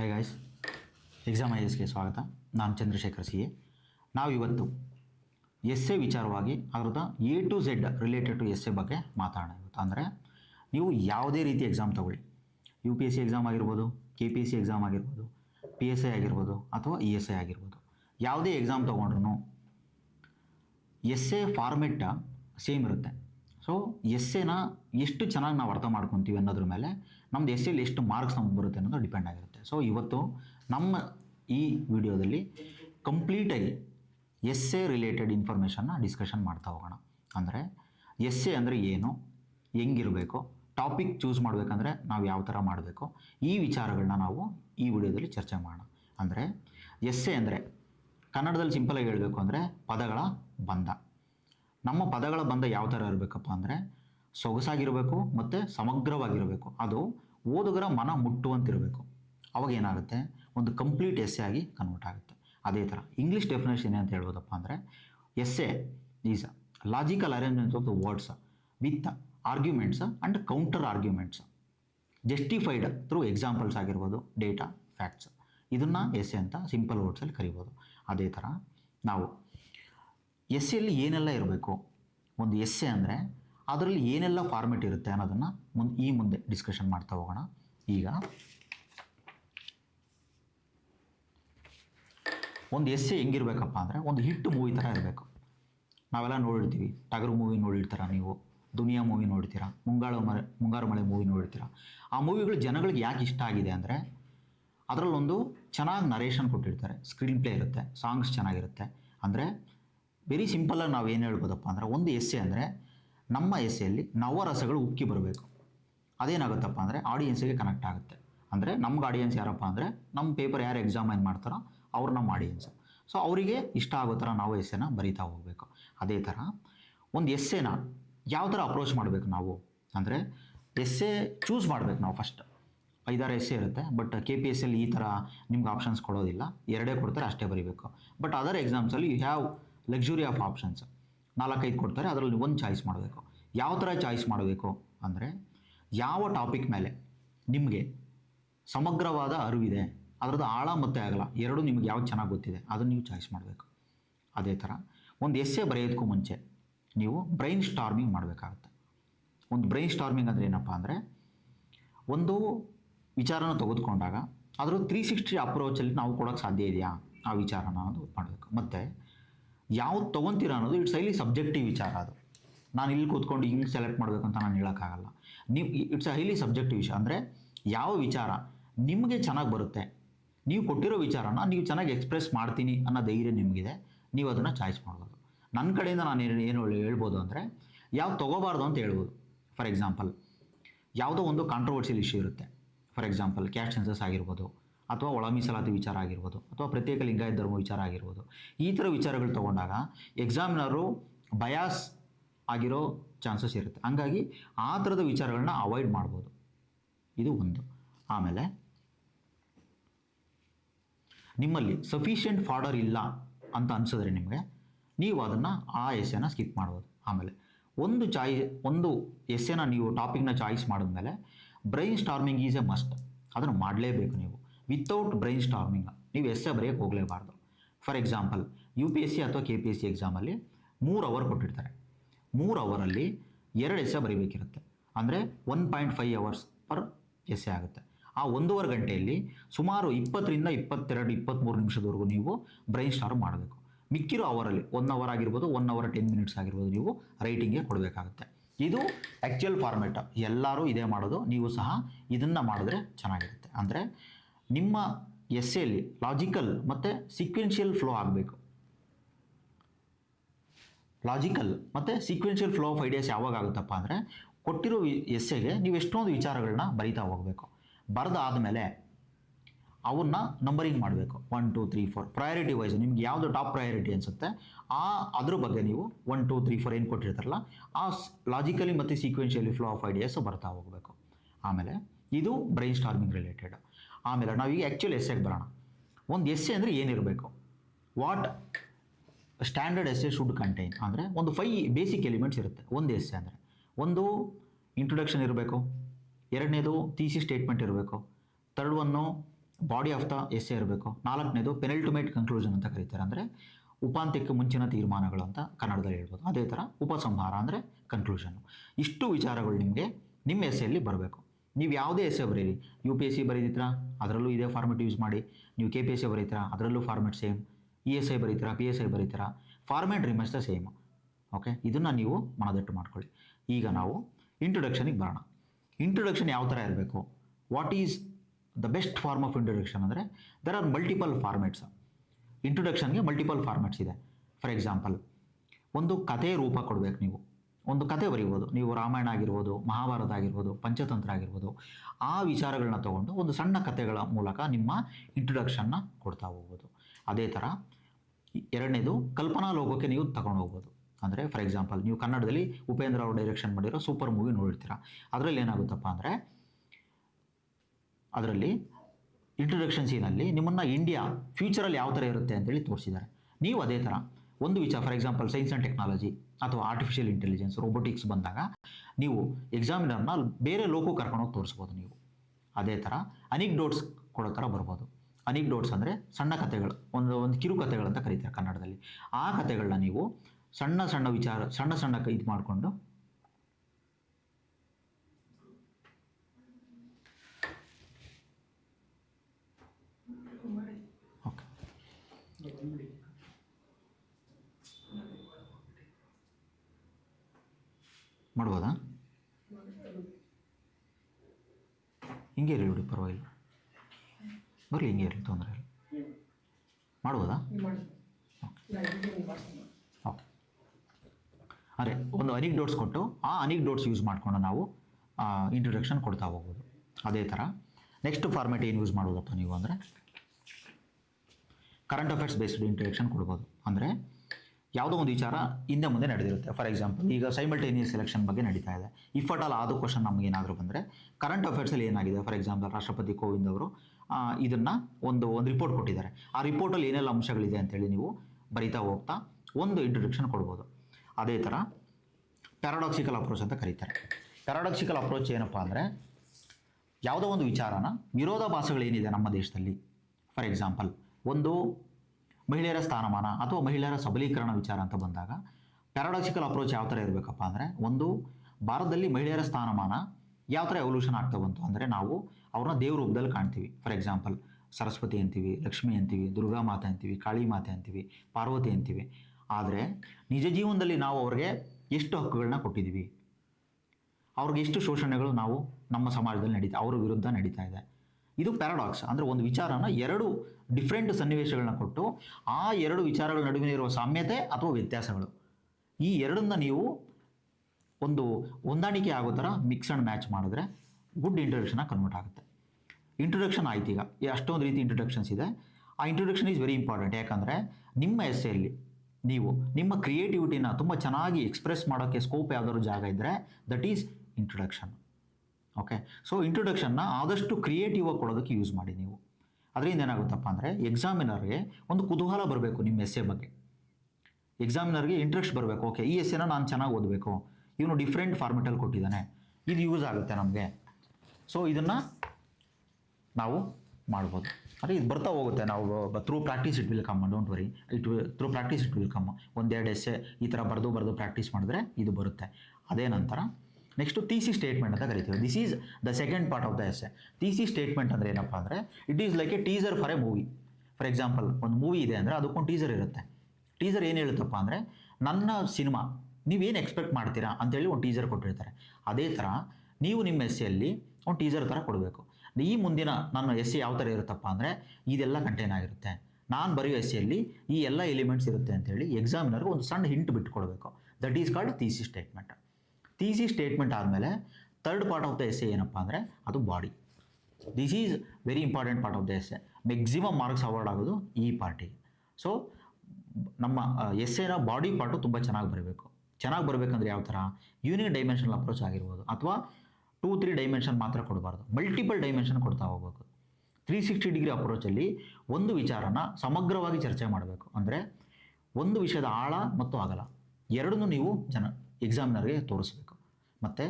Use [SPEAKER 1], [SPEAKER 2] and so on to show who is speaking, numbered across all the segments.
[SPEAKER 1] High guys exam I ಎಸ್ಗೆ ಸ್ವಾಗತ. ನಾನು ಚಂದ್ರಶೇಖರ್ ಸಿ ಎ. ನಾವು ಇವತ್ತು ಎಸ್ ಎ ವಿಚಾರವಾಗಿ ಅದರದ A to Z related to essay ಬಗ್ಗೆ ಮಾತಾಡೋಣ ಇವತ್ತು. ಅಂದರೆ ನೀವು ಯಾವುದೇ ರೀತಿ ಎಕ್ಸಾಮ್ ತಗೊಳ್ಳಿ. U P S C exam ಆಗಿರ್ಬೋದು K P S C exam ಆಗಿರ್ಬೋದು ಪಿ ಎಸ್ ಐ ಆಗಿರ್ಬೋದು ಅಥವಾ ಇ ಎಸ್ ಐ ಆಗಿರ್ಬೋದು. ಯಾವುದೇ ಎಕ್ಸಾಮ್ ತೊಗೊಂಡ್ರು ಎಸ್ ಎ ಫಾರ್ಮೆಟ್ಟ ಸೇಮ್ ಇರುತ್ತೆ. ಸೊ ಎಸ್ ಎನ ಎಷ್ಟು ಚೆನ್ನಾಗಿ ನಾವು ಅರ್ಥ ಮಾಡ್ಕೊತೀವಿ ಅನ್ನೋದ್ರ ಮೇಲೆ ನಮ್ದು ಎಸ್ ಎಲ್ಲಿ ಎಷ್ಟು ಮಾರ್ಕ್ಸ್ ನಮ್ಗೆ ಬರುತ್ತೆ ಅನ್ನೋದು ಡಿಪೆಂಡ್ ಆಗಿರುತ್ತೆ. ಸೊ ಇವತ್ತು ನಮ್ಮ ಈ ವಿಡಿಯೋದಲ್ಲಿ ಕಂಪ್ಲೀಟಾಗಿ ಎಸ್ಸೆ ರಿಲೇಟೆಡ್ ಇನ್ಫಾರ್ಮೇಷನ್ನ ಡಿಸ್ಕಷನ್ ಮಾಡ್ತಾ ಹೋಗೋಣ. ಅಂದರೆ ಎಸ್ಸೆ ಅಂದರೆ ಏನು, ಹೆಂಗಿರಬೇಕು ಟಾಪಿಕ್ ಚೂಸ್ ಮಾಡಬೇಕಂದ್ರೆ ನಾವು ಯಾವ ಥರ ಮಾಡಬೇಕು, ಈ ವಿಚಾರಗಳನ್ನ ನಾವು ಈ ವಿಡಿಯೋದಲ್ಲಿ ಚರ್ಚೆ ಮಾಡೋಣ. ಅಂದರೆ ಎಸ್ಸೆ ಅಂದರೆ ಕನ್ನಡದಲ್ಲಿ ಸಿಂಪಲಾಗಿ ಹೇಳಬೇಕು ಅಂದರೆ ಪದಗಳ ಬಂಧ. ನಮ್ಮ ಪದಗಳ ಬಂಧ ಯಾವ ಥರ ಇರಬೇಕಪ್ಪ ಅಂದರೆ ಸೊಗಸಾಗಿರಬೇಕು ಮತ್ತು ಸಮಗ್ರವಾಗಿರಬೇಕು. ಅದು ಓದುಗರ ಮನ ಮುಟ್ಟುವಂತಿರಬೇಕು. ಅವಾಗ ಏನಾಗುತ್ತೆ? ಒಂದು ಕಂಪ್ಲೀಟ್ ಎಸ್ಸೆ ಆಗಿ ಕನ್ವರ್ಟ್ ಆಗುತ್ತೆ. ಅದೇ ಥರ ಇಂಗ್ಲೀಷ್ ಡೆಫಿನೇಷನ್ ಅಂತ ಹೇಳ್ಬೋದಪ್ಪ ಅಂದರೆ essay is logical arrangements of the words with arguments and counter arguments justified through examples ಆಗಿರ್ಬೋದು ಡೇಟಾ ಫ್ಯಾಕ್ಟ್ಸ್ ಇದನ್ನು ಎಸ್ಸೆ ಅಂತ ಸಿಂಪಲ್ ವರ್ಡ್ಸಲ್ಲಿ ಕರಿಬೋದು. ಅದೇ ಥರ ನಾವು ಎಸ್ಸೆಯಲ್ಲಿ ಏನೆಲ್ಲ ಇರಬೇಕು? ಒಂದು ಎಸ್ಸೆ ಅಂದರೆ ಅದರಲ್ಲಿ ಏನೆಲ್ಲ ಫಾರ್ಮೆಟ್ ಇರುತ್ತೆ ಅನ್ನೋದನ್ನು ಮುಂದೆ ಈ ಮುಂದೆ ಡಿಸ್ಕಷನ್ ಮಾಡ್ತಾ ಹೋಗೋಣ. ಈಗ ಒಂದು ಎಸ್ಸೆ ಹೆಂಗಿರ್ಬೇಕಪ್ಪ ಅಂದರೆ ಒಂದು ಹಿಟ್ ಮೂವಿ ಥರ ಇರಬೇಕು. ನಾವೆಲ್ಲ ನೋಡಿರ್ತೀವಿ. ಟಗರು ಮೂವಿ ನೋಡಿರ್ತೀರ ನೀವು? ದುನಿಯಾ ಮೂವಿ ನೋಡ್ತೀರಾ? ಮುಂಗಾಳು ಮಳೆ ಮುಂಗಾರು ಮಳೆ ಮೂವಿ ನೋಡಿರ್ತೀರ ಆ ಮೂವಿಗಳು ಜನಗಳಿಗೆ ಯಾಕೆ ಇಷ್ಟ ಆಗಿದೆ ಅಂದರೆ ಅದರಲ್ಲೊಂದು ಚೆನ್ನಾಗಿ ನರೇಷನ್ ಕೊಟ್ಟಿರ್ತಾರೆ. ಸ್ಕ್ರೀನ್ ಪ್ಲೇ ಇರುತ್ತೆ. ಸಾಂಗ್ಸ್ ಚೆನ್ನಾಗಿರುತ್ತೆ. ಅಂದರೆ ವೆರಿ ಸಿಂಪಲ್ಲಾಗಿ ನಾವು ಏನು ಹೇಳ್ಬೋದಪ್ಪ ಅಂದರೆ ಒಂದು ಎಸ್ಸೆ ಅಂದರೆ ನಮ್ಮ ಎಸ್ಸೆಯಲ್ಲಿ ನವರಸಗಳು ಉಕ್ಕಿ ಬರಬೇಕು. ಅದೇನಾಗುತ್ತಪ್ಪ ಅಂದರೆ ಆಡಿಯನ್ಸಿಗೆ ಕನೆಕ್ಟ್ ಆಗುತ್ತೆ. ಅಂದರೆ ನಮ್ಗೆ ಆಡಿಯನ್ಸ್ ಯಾರಪ್ಪ ಅಂದರೆ ನಮ್ಮ ಪೇಪರ್ ಯಾರು ಎಕ್ಸಾಮೈನ್ ಮಾಡ್ತಾರೋ ಅವ್ರು ನಮ್ಮ ಆಡಿಯನ್ಸ್ ಸೊ ಅವರಿಗೆ ಇಷ್ಟ ಆಗೋ ಥರ ನಾವು ಎಸ್ಸೆನ ಬರಿತಾ ಹೋಗಬೇಕು. ಅದೇ ಥರ ಒಂದು ಎಸ್ಸೆನ ಯಾವ ಥರ ಅಪ್ರೋಚ್ ಮಾಡಬೇಕು ನಾವು? ಅಂದರೆ ಎಸ್ಸೆ ಚೂಸ್ ಮಾಡಬೇಕು ನಾವು ಫಸ್ಟ್ ಐದಾರು ಎಸ್ಸೆ ಇರುತ್ತೆ ಬಟ್ ಕೆ ಪಿ ಎಸ್ ಎಲ್ಲಿ ಈ ಥರ ನಿಮ್ಗೆ ಆಪ್ಷನ್ಸ್ ಕೊಡೋದಿಲ್ಲ. ಎರಡೇ ಕೊಡ್ತಾರೆ ಅಷ್ಟೇ ಬರೀಬೇಕು. But other ಎಕ್ಸಾಮ್ಸಲ್ಲಿ you have luxury of options ನಾಲ್ಕೈದು ಕೊಡ್ತಾರೆ, ಅದರಲ್ಲಿ ಒಂದು ಚಾಯ್ಸ್ ಮಾಡಬೇಕು. ಯಾವ ಥರ ಚಾಯ್ಸ್ ಮಾಡಬೇಕು ಅಂದರೆ, ಯಾವ ಟಾಪಿಕ್ ಮೇಲೆ ನಿಮಗೆ ಸಮಗ್ರವಾದ ಅರಿವಿದೆ, ಅದರದ್ದು ಆಳ ಮತ್ತೆ ಆಗಲ್ಲ ಎರಡೂ ನಿಮಗೆ ಯಾವ್ದು ಚೆನ್ನಾಗಿ ಗೊತ್ತಿದೆ, ಅದನ್ನು ನೀವು ಚಾಯ್ಸ್ ಮಾಡಬೇಕು. ಅದೇ ಥರ ಒಂದು ಎಸ್ಸೆ ಬರೆಯೋದಕ್ಕೂ ಮುಂಚೆ ನೀವು ಬ್ರೈನ್ ಸ್ಟಾರ್ಮಿಂಗ್ ಮಾಡಬೇಕಾಗುತ್ತೆ. ಒಂದು ಬ್ರೈನ್ ಸ್ಟಾರ್ಮಿಂಗ್ ಅಂದರೆ ಏನಪ್ಪ ಅಂದರೆ, ಒಂದು ವಿಚಾರನ ತೆಗೆದುಕೊಂಡಾಗ ಅದರ ತ್ರೀ ಸಿಕ್ಸ್ಟಿ ಅಪ್ರೋಚಲ್ಲಿ ನಾವು ಕೊಡೋಕ್ಕೆ ಸಾಧ್ಯ ಇದೆಯಾ? ಆ ವಿಚಾರನ ಅದು ಮಾಡಬೇಕು. ಮತ್ತು ಯಾವ್ದು ತೊಗೊತೀರ ಅನ್ನೋದು ಇಟ್ಸ್ ಐಲಿ ಸಬ್ಜೆಕ್ಟಿವ್ ವಿಚಾರ ಅದು. ನಾನು ಇಲ್ಲಿ ಕೂತ್ಕೊಂಡು ಹಿಂಗೆ ಸೆಲೆಕ್ಟ್ ಮಾಡಬೇಕು ಅಂತ ನಾನು ಹೇಳೋಕ್ಕಾಗಲ್ಲ. ನೀವು ಇಟ್ಸ್ ಅ ಹೈಲಿ ಸಬ್ಜೆಕ್ಟಿವ್ ವಿಷಯ. ಅಂದರೆ ಯಾವ ವಿಚಾರ ನಿಮಗೆ ಚೆನ್ನಾಗಿ ಬರುತ್ತೆ. ನೀವು ಕೊಟ್ಟಿರೋ ವಿಚಾರನ ನೀವು ಚೆನ್ನಾಗಿ ಎಕ್ಸ್ಪ್ರೆಸ್ ಮಾಡ್ತೀನಿ ಅನ್ನೋ ಧೈರ್ಯ ನಿಮಗಿದೆ. ನೀವು ಅದನ್ನು ಚಾಯ್ಸ್ ಮಾಡ್ಬೋದು. ನನ್ನ ಕಡೆಯಿಂದ ನಾನು ಏನು ಏನು ಹೇಳ್ಬೋದು ಅಂದರೆ ಯಾವ್ದು ತೊಗೋಬಾರ್ದು ಅಂತ ಹೇಳ್ಬೋದು. ಫಾರ್ ಎಕ್ಸಾಂಪಲ್ ಯಾವುದೋ ಒಂದು ಕಾಂಟ್ರವರ್ಸಿಯಲ್ ಇಶ್ಯೂ ಇರುತ್ತೆ. ಫಾರ್ ಎಕ್ಸಾಂಪಲ್ ಕ್ಯಾಶ್ ಚಾನ್ಸಸ್ ಆಗಿರ್ಬೋದು. ಅಥವಾ ಒಳ ಮೀಸಲಾತಿ ವಿಚಾರ ಆಗಿರ್ಬೋದು ಅಥವಾ ಪ್ರತ್ಯೇಕ ಲಿಂಗಾಯತ ಧರ್ಮ ವಿಚಾರ ಆಗಿರ್ಬೋದು. ಈ ಥರ ವಿಚಾರಗಳು ತೊಗೊಂಡಾಗ ಎಕ್ಸಾಮಿನರು ಬಯಾಸ್ ಆಗಿರೋ ಚಾನ್ಸಸ್ ಇರುತ್ತೆ. ಹಂಗಾಗಿ ಆ ಥರದ ವಿಚಾರಗಳನ್ನ ಅವಾಯ್ಡ್ ಮಾಡ್ಬೋದು. ಇದು ಒಂದು. ಆಮೇಲೆ ನಿಮ್ಮಲ್ಲಿ ಸಫಿಷಿಯೆಂಟ್ ಫಾರ್ಡರ್ ಇಲ್ಲ ಅಂತ ಅನ್ಸಿದ್ರೆ ನಿಮಗೆ ನೀವು ಅದನ್ನು ಆ ಎಸ್ಸೆನ ಸ್ಕಿಪ್ ಮಾಡ್ಬೋದು. ಆಮೇಲೆ ಒಂದು ಚಾಯ್, ಒಂದು ಎಸ್ಸೆನ ನೀವು ಟಾಪಿಕ್ನ ಚಾಯ್ಸ್ ಮಾಡಿದ್ಮೇಲೆ brainstorming is a must ಅದನ್ನು ಮಾಡಲೇಬೇಕು ನೀವು. ವಿತೌಟ್ ಬ್ರೈನ್ ಸ್ಟಾರ್ಮಿಂಗ್ ನೀವು ಎಸ್ಸೆ ಬರೆಯೋಕ್ಕೆ ಹೋಗಲೇಬಾರ್ದು. For example U P S C ಅಥವಾ ಕೆ ಪಿ ಎಸ್ ಸಿ ಎಕ್ಸಾಮಲ್ಲಿ ಮೂರು ಅವರ್ ಕೊಟ್ಟಿರ್ತಾರೆ. ಮೂರು ಅವರಲ್ಲಿ ಎರಡು ಎಸ್ಸೆ ಬರೀಬೇಕಿರುತ್ತೆ. ಅಂದರೆ one point five hours per essay ಆಗುತ್ತೆ. ಆ ಒಂದೂವರೆ ಗಂಟೆಯಲ್ಲಿ ಸುಮಾರು ಇಪ್ಪತ್ತರಿಂದ ಇಪ್ಪತ್ತೆರಡು ಇಪ್ಪತ್ತ್ಮೂರು ನಿಮಿಷದವರೆಗೂ ನೀವು ಬ್ರೈನ್ ಸ್ಟಾರ್ ಮಾಡಬೇಕು. ಮಿಕ್ಕಿರೋ ಅವರಲ್ಲಿ ಒನ್ ಅವರ್ ಆಗಿರ್ಬೋದು ಒನ್ ಅವರ್ ಟೆನ್ ಮಿನಿಟ್ಸ್ ಆಗಿರ್ಬೋದು ನೀವು ರೈಟಿಂಗ್ಗೆ ಕೊಡಬೇಕಾಗುತ್ತೆ. ಇದು ಆ್ಯಕ್ಚುಯಲ್ ಫಾರ್ಮೆಟ್ ಎಲ್ಲರೂ ಇದೇ ಮಾಡೋದು, ನೀವು ಸಹ ಇದನ್ನು ಮಾಡಿದ್ರೆ ಚೆನ್ನಾಗಿರುತ್ತೆ. ಅಂದರೆ ನಿಮ್ಮ ಎಸ್ಸೆಯಲ್ಲಿ ಲಾಜಿಕಲ್ ಮತ್ತು ಸೀಕ್ವೆನ್ಷಿಯಲ್ ಫ್ಲೋ ಆಗಬೇಕು. ಲಾಜಿಕಲ್ ಮತ್ತು ಸೀಕ್ವೆನ್ಷಿಯಲ್ ಫ್ಲೋ ಆಫ್ ಐಡಿಯಾಸ್ ಯಾವಾಗ ಆಗುತ್ತಪ್ಪ ಅಂದರೆ ಕೊಟ್ಟಿರೋ ಎಸ್ಸೆಗೆ ನೀವು ಎಷ್ಟೊಂದು ವಿಚಾರಗಳನ್ನ ಬರಿತಾ ಹೋಗಬೇಕು. ಬರೆದಾದಮೇಲೆ ಅವನ್ನ ನಂಬರಿಂಗ್ ಮಾಡಬೇಕು. One two three four priority wise ನಿಮ್ಗೆ ಯಾವುದು ಟಾಪ್ ಪ್ರಯಾರಿಟಿ ಅನಿಸುತ್ತೆ ಆ ಅದ್ರ ಬಗ್ಗೆ ನೀವು ಒನ್ ಟು ತ್ರೀ ಫೋರ್ ಏನು ಕೊಟ್ಟಿರ್ತಾರಲ್ಲ ಆ ಲಾಜಿಕಲಿ ಮತ್ತು ಸೀಕ್ವೆನ್ಷಿಯಲಿ ಫ್ಲೋ ಆಫ್ ಐಡಿಯಾಸ್ ಬರ್ತಾ ಹೋಗಬೇಕು. ಆಮೇಲೆ ಇದು ಬ್ರೈನ್ ಸ್ಟಾರ್ಮಿಂಗ್ ರಿಲೇಟೆಡ್ ಆಮೇಲೆ ನಾವು ಈಗ ಆ್ಯಕ್ಚುಲಿ ಎಸ್ಸೆಗೆ ಬರೋಣ. ಒಂದು ಎಸ್ಸೆ ಅಂದರೆ ಏನಿರಬೇಕು? What standard essay should contain ಅಂದರೆ ಒಂದು ಫೈ ಬೇಸಿಕ್ ಎಲಿಮೆಂಟ್ಸ್ ಇರುತ್ತೆ. ಒಂದು ಎಸ್ಸೆ ಅಂದರೆ. ಒಂದು ಇಂಟ್ರೊಡಕ್ಷನ್ ಇರಬೇಕು. ಎರಡನೇದು ತೀಸಿ ಸ್ಟೇಟ್ಮೆಂಟ್ ಇರಬೇಕು. Third one body of the essay ಇರಬೇಕು. ನಾಲ್ಕನೇದು ಪೆನಲ್ಟಿಮೇಟ್ ಕನ್ಕ್ಲೂಷನ್ ಅಂತ ಕರೀತಾರೆ. ಅಂದರೆ ಉಪಾಂತ್ಯಕ್ಕೆ ಮುಂಚಿನ ತೀರ್ಮಾನಗಳು ಅಂತ ಕನ್ನಡದಲ್ಲಿ ಹೇಳ್ಬೋದು. ಅದೇ ಥರ ಉಪಸಂಹಾರ ಅಂದರೆ ಕನ್ಕ್ಲೂಷನ್ ಇಷ್ಟು ವಿಚಾರಗಳು ನಿಮಗೆ ನಿಮ್ಮ ಎಸ್ಸೆಯಲ್ಲಿ ಬರಬೇಕು. ನೀವು ಯಾವುದೇ ಎಸ್ಸೆ ಬರೀರಿ. ಯು ಪಿ ಎಸ್ ಸಿ ಬರೀತೀರಾ ಅದರಲ್ಲೂ ಇದೇ ಫಾರ್ಮೆಟ್ ಯೂಸ್ ಮಾಡಿ. ನೀವು ಕೆ ಪಿ ಎಸ್ ಸಿ ಬರೀತೀರಾ? ಅದರಲ್ಲೂ format same E S I ಬರೀತೀರಾ? P S I ಬರೀತೀರಾ? Format remains the same okay ಇದನ್ನು ನೀವು ಮನದಟ್ಟು ಮಾಡ್ಕೊಳ್ಳಿ. ಈಗ ನಾವು ಇಂಟ್ರೊಡಕ್ಷನಿಗೆ ಬರೋಣ. ಇಂಟ್ರೊಡಕ್ಷನ್ ಯಾವ ಥರ ಇರಬೇಕು? What is the best form of introduction ಅಂದರೆ ದರ್ ಆರ್ ಮಲ್ಟಿಪಲ್ ಫಾರ್ಮೆಟ್ಸ್ ಇಂಟ್ರೊಡಕ್ಷನ್ಗೆ ಮಲ್ಟಿಪಲ್ ಫಾರ್ಮೆಟ್ಸ್ ಇದೆ. ಫಾರ್ ಎಕ್ಸಾಂಪಲ್ ಒಂದು ಕಥೆ ರೂಪ ಕೊಡಬೇಕು ನೀವು. ಒಂದು ಕತೆ ಬರೀಬೋದು. ನೀವು ರಾಮಾಯಣ ಆಗಿರ್ಬೋದು, ಮಹಾಭಾರತ ಆಗಿರ್ಬೋದು, ಪಂಚತಂತ್ರ ಆಗಿರ್ಬೋದು, ಆ ವಿಚಾರಗಳನ್ನ ತಗೊಂಡು ಒಂದು ಸಣ್ಣ ಕಥೆಗಳ ಮೂಲಕ ನಿಮ್ಮ ಇಂಟ್ರೊಡಕ್ಷನ್ನ ಕೊಡ್ತಾ ಹೋಗ್ಬೋದು. ಅದೇ ಥರ ಎರಡನೇದು ಕಲ್ಪನಾ ಲೋಕಕ್ಕೆ ನೀವು ತಗೊಂಡು ಹೋಗ್ಬೋದು. ಅಂದರೆ ಫಾರ್ ಎಕ್ಸಾಂಪಲ್ ನೀವು ಕನ್ನಡದಲ್ಲಿ ಉಪೇಂದ್ರ ಅವರು ಡೈರೆಕ್ಷನ್ ಮಾಡಿರೋ ಸೂಪರ್ ಮೂವಿ ನೋಡಿರ್ತೀರ. ಅದರಲ್ಲಿ ಏನಾಗುತ್ತಪ್ಪ ಅಂದರೆ ಅದರಲ್ಲಿ ಇಂಟ್ರೊಡಕ್ಷನ್ ಸೀನಲ್ಲಿ ನಿಮ್ಮನ್ನು ಇಂಡಿಯಾ ಫ್ಯೂಚರಲ್ಲಿ ಯಾವ ಥರ ಇರುತ್ತೆ ಅಂತೇಳಿ ತೋರಿಸಿದ್ದಾರೆ. ನೀವು ಅದೇ ಥರ ಒಂದು ವಿಚಾರ for example science and technology ಅಥವಾ ಆರ್ಟಿಫಿಷಿಯಲ್ ಇಂಟೆಲಿಜೆನ್ಸ್ ರೋಬೋಟಿಕ್ಸ್ ಬಂದಾಗ ನೀವು ಎಕ್ಸಾಮಿನರ್ನ ಬೇರೆ ಲೋಕಕ್ಕೆ ಕರ್ಕೊಂಡೋಗಿ ತೋರಿಸ್ಬೋದು ನೀವು. ಅದೇ ಥರ ಅನಿಕ್ಡೋಟ್ಸ್ ಕೊಡೋ ಥರ ಬರ್ಬೋದು. ಅನಿಕ್ಡೋಟ್ಸ್ ಅಂದರೆ ಸಣ್ಣ ಕಥೆಗಳು, ಒಂದು ಒಂದು ಕಿರು ಕಥೆಗಳಂತ ಕರೀತಾರೆ ಕನ್ನಡದಲ್ಲಿ. ಆ ಕಥೆಗಳನ್ನ ನೀವು ಸಣ್ಣ ಸಣ್ಣ ವಿಚಾರ, ಸಣ್ಣ ಸಣ್ಣ ಇದು ಮಾಡಿಕೊಂಡು ಓಕೆ ಮಾಡ್ಬೋದಾ ಹಿಂಗೆ ಇರಲಿ ಬಿಡಿ ಪರವಾಗಿಲ್ಲ. ಬರಲಿ ಹಿಂಗೆ ಇರಲಿ ತೊಂದರೆ ಇಲ್ಲ. ಮಾಡ್ಬೋದಾ? ಓಕೆ. ಅದೇ, ಒಂದು ಅನಿಕ್ ಡೋಟ್ಸ್ ಕೊಟ್ಟು ಆ ಅನಿಕ್ ಡೋಟ್ಸ್ ಯೂಸ್ ಮಾಡಿಕೊಂಡು ನಾವು ಇಂಟ್ರೊಡಕ್ಷನ್ ಕೊಡ್ತಾ ಹೋಗ್ಬೋದು. ಅದೇ ಥರ. ನೆಕ್ಸ್ಟ್ ಫಾರ್ಮೆಟ್ ಏನು ಯೂಸ್ ಮಾಡ್ಬೋದಪ್ಪ ನೀವು ಅಂದರೆ? ಕರೆಂಟ್ ಅಫೇರ್ಸ್ ಬೇಸ್ಡ್ ಇಂಟ್ರಡಕ್ಷನ್ ಕೊಡ್ಬೋದು. ಅಂದರೆ ಯಾವುದೋ ಒಂದು ವಿಚಾರ ಹಿಂದೆ ಮುಂದೆ ನಡೆದಿರುತ್ತೆ. ಫಾರ್ ಎಕ್ಸಾಂಪಲ್ ಈಗ ಸೈಮಲ್ಟೇನಿಯಸ್ ಸೆಲೆಕ್ಷನ್ ಬಗ್ಗೆ ನಡೀತಾ ಇದೆ. ಇಫ್ ಅಟ್ ಆಲ್ ಆದ ಕ್ವಶನ್ ನಮಗೆ ಏನಾದರೂ ಬಂದರೆ ಕರೆಂಟ್ ಅಫೇರ್ಸಲ್ಲಿ ಏನಾಗಿದೆ? ಫಾರ್ ಎಕ್ಸಾಂಪಲ್ ರಾಷ್ಟ್ರಪತಿ ಕೋವಿಂದ್ ಅವರು ಇದನ್ನು ಒಂದು ಒಂದು ರಿಪೋರ್ಟ್ ಕೊಟ್ಟಿದ್ದಾರೆ. ಆ ರಿಪೋರ್ಟಲ್ಲಿ ಏನೆಲ್ಲ ಅಂಶಗಳಿದೆ ಅಂತೇಳಿ ನೀವು ಬರಿತಾ ಹೋಗ್ತಾ ಒಂದು ಇಂಟ್ರೊಡಕ್ಷನ್ ಕೊಡ್ಬೋದು. ಅದೇ ಥರ ಪ್ಯಾರಾಡಾಕ್ಸಿಕಲ್ ಅಪ್ರೋಚ್ ಅಂತ ಕರೀತಾರೆ. ಪ್ಯಾರಾಡಾಕ್ಸಿಕಲ್ ಅಪ್ರೋಚ್ ಏನಪ್ಪ ಅಂದರೆ, ಯಾವುದೋ ಒಂದು ವಿಚಾರನ ವಿರೋಧಾಭಾಸಗಳೇನಿದೆ ನಮ್ಮ ದೇಶದಲ್ಲಿ? ಫಾರ್ ಎಕ್ಸಾಂಪಲ್ ಒಂದು ಮಹಿಳೆಯರ ಸ್ಥಾನಮಾನ ಅಥವಾ ಮಹಿಳೆಯರ ಸಬಲೀಕರಣ ವಿಚಾರ ಅಂತ ಬಂದಾಗ ಪ್ಯಾರಾಡಾಕ್ಸಿಕಲ್ ಅಪ್ರೋಚ್ ಯಾವ ಥರ ಇರಬೇಕಪ್ಪ ಅಂದರೆ ಒಂದು, ಭಾರತದಲ್ಲಿ ಮಹಿಳೆಯರ ಸ್ಥಾನಮಾನ ಯಾವ ಥರ ಎವಲ್ಯೂಷನ್ ಆಗ್ತಾ ಬಂತು ಅಂದರೆ ನಾವು ಅವ್ರನ್ನ ದೇವ್ರ ರೂಪದಲ್ಲಿ ಕಾಣ್ತೀವಿ. ಫಾರ್ ಎಕ್ಸಾಂಪಲ್ ಸರಸ್ವತಿ ಅಂತೀವಿ, ಲಕ್ಷ್ಮಿ ಅಂತೀವಿ, ದುರ್ಗಾ ಮಾತೆ ಅಂತೀವಿ, ಕಾಳಿ ಮಾತೆ ಅಂತೀವಿ, ಪಾರ್ವತಿ ಅಂತೀವಿ. ಆದರೆ ನಿಜ ಜೀವನದಲ್ಲಿ ನಾವು ಅವ್ರಿಗೆ ಎಷ್ಟು ಹಕ್ಕುಗಳನ್ನ ಕೊಟ್ಟಿದ್ದೀವಿ? ಅವ್ರಿಗೆ ಎಷ್ಟು ಶೋಷಣೆಗಳು ನಾವು ನಮ್ಮ ಸಮಾಜದಲ್ಲಿ ನಡೀತಾ, ಅವ್ರ ವಿರುದ್ಧ ನಡೀತಾ ಇದೆ. ಇದು ಪ್ಯಾರಾಡಾಕ್ಸ್ ಅಂದರೆ ಒಂದು ವಿಚಾರನ ಎರಡು ಡಿಫ್ರೆಂಟ್ ಸನ್ನಿವೇಶಗಳನ್ನ ಕೊಟ್ಟು ಆ ಎರಡು ವಿಚಾರಗಳ ನಡುವೆ ಇರುವ ಸಾಮ್ಯತೆ ಅಥವಾ ವ್ಯತ್ಯಾಸಗಳು. ಈ ಎರಡನ್ನ ನೀವು ಒಂದು ಹೊಂದಾಣಿಕೆ ಆಗೋ ಥರ ಮಿಕ್ಸ್ ಆ್ಯಂಡ್ ಮ್ಯಾಚ್ ಮಾಡಿದ್ರೆ ಗುಡ್ ಇಂಟ್ರೊಡಕ್ಷನಾಗಿ ಕನ್ವರ್ಟ್ ಆಗುತ್ತೆ. ಇಂಟ್ರೊಡಕ್ಷನ್ ಆಯ್ತು ಈಗ. ಅಷ್ಟೊಂದು ರೀತಿ ಇಂಟ್ರೊಡಕ್ಷನ್ಸ್ ಇದೆ. ಆ ಇಂಟ್ರೊಡಕ್ಷನ್ ಈಸ್ ವೆರಿ ಇಂಪಾರ್ಟೆಂಟ್ ಯಾಕಂದರೆ ನಿಮ್ಮ ಎಸ್ಸೆಯಲ್ಲಿ ನೀವು, ನಿಮ್ಮ ಕ್ರಿಯೇಟಿವಿಟಿನ ತುಂಬ ಚೆನ್ನಾಗಿ ಎಕ್ಸ್ಪ್ರೆಸ್ ಮಾಡೋಕ್ಕೆ ಸ್ಕೋಪ್ ಯಾವುದಾದ್ರು ಜಾಗ ಇದ್ದರೆ that is introduction okay so ಇಂಟ್ರೊಡಕ್ಷನ್ನ ಆದಷ್ಟು ಕ್ರಿಯೇಟಿವ್ ಆಗಿ ಕೊಡೋದಕ್ಕೆ ಯೂಸ್ ಮಾಡಿ ನೀವು. ಅದರಿಂದ ಏನಾಗುತ್ತಪ್ಪ ಅಂದರೆ ಎಕ್ಸಾಮಿನರ್ಗೆ ಒಂದು ಕುತೂಹಲ ಬರಬೇಕು ನಿಮ್ಮ ಎಸ್ಸೆ ಬಗ್ಗೆ. ಎಕ್ಸಾಮಿನರ್ಗೆ ಇಂಟ್ರೆಸ್ಟ್ ಬರಬೇಕು. ಓಕೆ ಈ ಎಸ್ಸೆನ ನಾನು ಚೆನ್ನಾಗಿ ಓದಬೇಕು. ಇವನು ಡಿಫ್ರೆಂಟ್ ಫಾರ್ಮೆಟಲ್ಲಿ ಕೊಟ್ಟಿದ್ದಾನೆ. ಇದು ಯೂಸ್ ಆಗುತ್ತೆ ನಮಗೆ. ಸೊ ಇದನ್ನು ನಾವು ಮಾಡ್ಬೋದು. ಅಂದರೆ ಇದು ಬರ್ತಾ ಹೋಗುತ್ತೆ. ನಾವು through practice it will come don't worry it through practice it will come ಒಂದೆರಡು ಎಸ್ಸೆ ಈ ಥರ ಬರೆದು ಬರೆದು ಪ್ರಾಕ್ಟೀಸ್ ಮಾಡಿದ್ರೆ ಇದು ಬರುತ್ತೆ. ಅದೇ ನಂತರ ನೆಕ್ಸ್ಟು ಟಿ ಸಿ ಸ್ಟೇಟ್ಮೆಂಟ್ ಅಂತ ಕರಿತೀವಿ. This is the second part of the S T C statement ಅಂದರೆ ಏನಪ್ಪ ಅಂದರೆ it is like a teaser for a movie for example ಒಂದು ಮೂವಿ ಇದೆ ಅಂದರೆ ಅದಕ್ಕೊಂದು ಟೀಸರ್ ಇರುತ್ತೆ. ಟೀಸರ್ ಏನು ಹೇಳುತ್ತಪ್ಪ ಅಂದರೆ, ನನ್ನ ಸಿನಿಮಾ ನೀವೇನು ಎಕ್ಸ್ಪೆಕ್ಟ್ ಮಾಡ್ತೀರಾ ಅಂತೇಳಿ ಒಂದು ಟೀಸರ್ ಕೊಟ್ಟಿರ್ತಾರೆ. ಅದೇ ಥರ ನೀವು ನಿಮ್ಮ ಎಸ್ಸೆಯಲ್ಲಿ ಒಂದು ಟೀಸರ್ ಥರ ಕೊಡಬೇಕು. ಈ ಮುಂದಿನ ನನ್ನ ಎಸ್ಸೆ ಯಾವ ಥರ ಇರುತ್ತಪ್ಪ ಅಂದರೆ, ಇದೆಲ್ಲ ಕಂಟೈನ್ ಆಗಿರುತ್ತೆ. ನಾನು ಬರೆಯೋ ಎಸ್ಸೆಯಲ್ಲಿ ಈ ಎಲ್ಲ ಎಲಿಮೆಂಟ್ಸ್ ಇರುತ್ತೆ ಅಂತೇಳಿ ಎಕ್ಸಾಮಿನರ್ಗೆ ಒಂದು ಸಣ್ಣ ಹಿಂಟ್ ಬಿಟ್ಟು ಕೊಡಬೇಕು that is called thesis statement thesis statement ಆದಮೇಲೆ third part of the essay ಏನಪ್ಪ ಅಂದರೆ ಅದು body this is very important part of the essay maximum marks award ಆಗೋದು ಈ ಪಾರ್ಟಿಗೆ ಸೊ ನಮ್ಮ ಎಸ್ಸೆನ ಬಾಡಿ ಪಾರ್ಟು ತುಂಬ ಚೆನ್ನಾಗಿ ಬರಬೇಕು. ಚೆನ್ನಾಗಿ ಬರಬೇಕಂದ್ರೆ ಯಾವ ಥರ ಯೂನಿಕ್ ಡೈಮೆನ್ಷನಲ್ ಅಪ್ರೋಚ್ ಆಗಿರ್ಬೋದು. ಅಥವಾ ಟೂ ತ್ರೀ ಡೈಮೆನ್ಷನ್ ಮಾತ್ರ ಕೊಡಬಾರ್ದು. ಮಲ್ಟಿಪಲ್ ಡೈಮೆನ್ಷನ್ ಕೊಡ್ತಾ ಹೋಗ್ಬೇಕು. ತ್ರೀ ಸಿಕ್ಸ್ಟಿ ಡಿಗ್ರಿ ಅಪ್ರೋಚಲ್ಲಿ ಒಂದು ವಿಚಾರನ ಸಮಗ್ರವಾಗಿ ಚರ್ಚೆ ಮಾಡಬೇಕು. ಅಂದರೆ ಒಂದು ವಿಷಯದ ಆಳ ಮತ್ತು ಅಗಲ. ಎರಡನ್ನೂ ನೀವು ಜನ ಎಕ್ಸಾಮಿನರ್ಗೆ ತೋರಿಸ್ಬೇಕು. ಮತ್ತು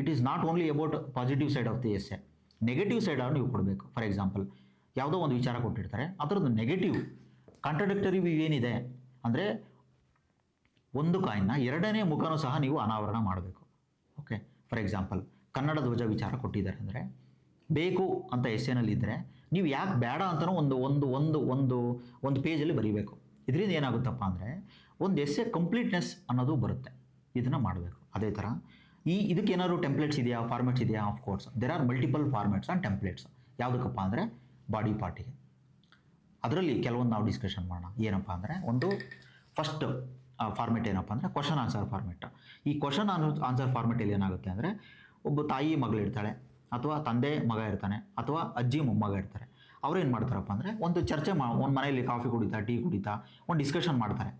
[SPEAKER 1] it is not only about positive side of the a negative side ನೀವು ಕೊಡಬೇಕು. ಫಾರ್ ಎಕ್ಸಾಂಪಲ್ ಯಾವುದೋ ಒಂದು ವಿಚಾರ ಕೊಟ್ಟಿರ್ತಾರೆ. ಅದರದ್ದು ನೆಗೆಟಿವ್ ಕಾಂಟ್ರಡಿಕ್ಟರಿ ವ್ಯೂ ಏನಿದೆ? ಅಂದರೆ ಒಂದು ಕಾಯಿನ್ನ ಎರಡನೇ ಮುಖನೂ ಸಹ ನೀವು ಅನಾವರಣ ಮಾಡಬೇಕು. ಓಕೆ ಫಾರ್ ಎಕ್ಸಾಂಪಲ್ ಕನ್ನಡ ಧ್ವಜ ವಿಚಾರ ಕೊಟ್ಟಿದ್ದಾರೆ ಅಂದರೆ, ಬೇಕು ಅಂತ ಎಸ್ಸೆನಲ್ಲಿ ಇದ್ದರೆ ನೀವು ಯಾಕೆ ಬೇಡ ಅಂತಲೂ ಒಂದು ಒಂದು ಒಂದು ಒಂದು ಒಂದು ಪೇಜಲ್ಲಿ ಬರೀಬೇಕು. ಇದರಿಂದ ಏನಾಗುತ್ತಪ್ಪ ಅಂದರೆ, ಒಂದು ಎಸ್ಸೆ ಕಂಪ್ಲೀಟ್ನೆಸ್ ಅನ್ನೋದು ಬರುತ್ತೆ. ಇದನ್ನು ಮಾಡಬೇಕು. ಅದೇ ಥರ ಈ ಇದಕ್ಕೆ ಏನಾದ್ರು ಟೆಂಪ್ಲೇಟ್ಸ್ ಇದೆಯಾ? ಫಾರ್ಮೆಟ್ಸ್ ಇದೆಯಾ? Of course there are multiple formats and templates ಯಾವುದಕ್ಕಪ್ಪ ಅಂದರೆ ಬಾಡಿ ಪಾರ್ಟಿಗೆ ಅದರಲ್ಲಿ ಕೆಲವೊಂದು ನಾವು ಡಿಸ್ಕಷನ್ ಮಾಡೋಣ. ಏನಪ್ಪ ಅಂದರೆ ಒಂದು ಫಸ್ಟ್ ಫಾರ್ಮೆಟ್ ಏನಪ್ಪ ಅಂದರೆ ಕ್ವಶನ್ ಆನ್ಸರ್ ಫಾರ್ಮೆಟ್ ಈ ಕ್ವಶನ್ ಆನ್ಸರ್ ಫಾರ್ಮೆಟಲ್ಲಿ ಏನಾಗುತ್ತೆ ಅಂದರೆ ಒಬ್ಬ ತಾಯಿ ಮಗಳಿರ್ತಾಳೆ ಅಥವಾ ತಂದೆ ಮಗ ಇರ್ತಾನೆ, ಅಥವಾ ಅಜ್ಜಿ ಮೊಮ್ಮಗ ಇರ್ತಾರೆ. ಅವ್ರು ಏನು ಮಾಡ್ತಾರಪ್ಪ ಅಂದರೆ ಒಂದು ಚರ್ಚೆ ಮಾ, ಒಂದು ಮನೆಯಲ್ಲಿ ಕಾಫಿ ಕುಡಿತಾ ಟೀ ಕುಡಿತಾ ಒಂದು ಡಿಸ್ಕಷನ್ ಮಾಡ್ತಾರೆ.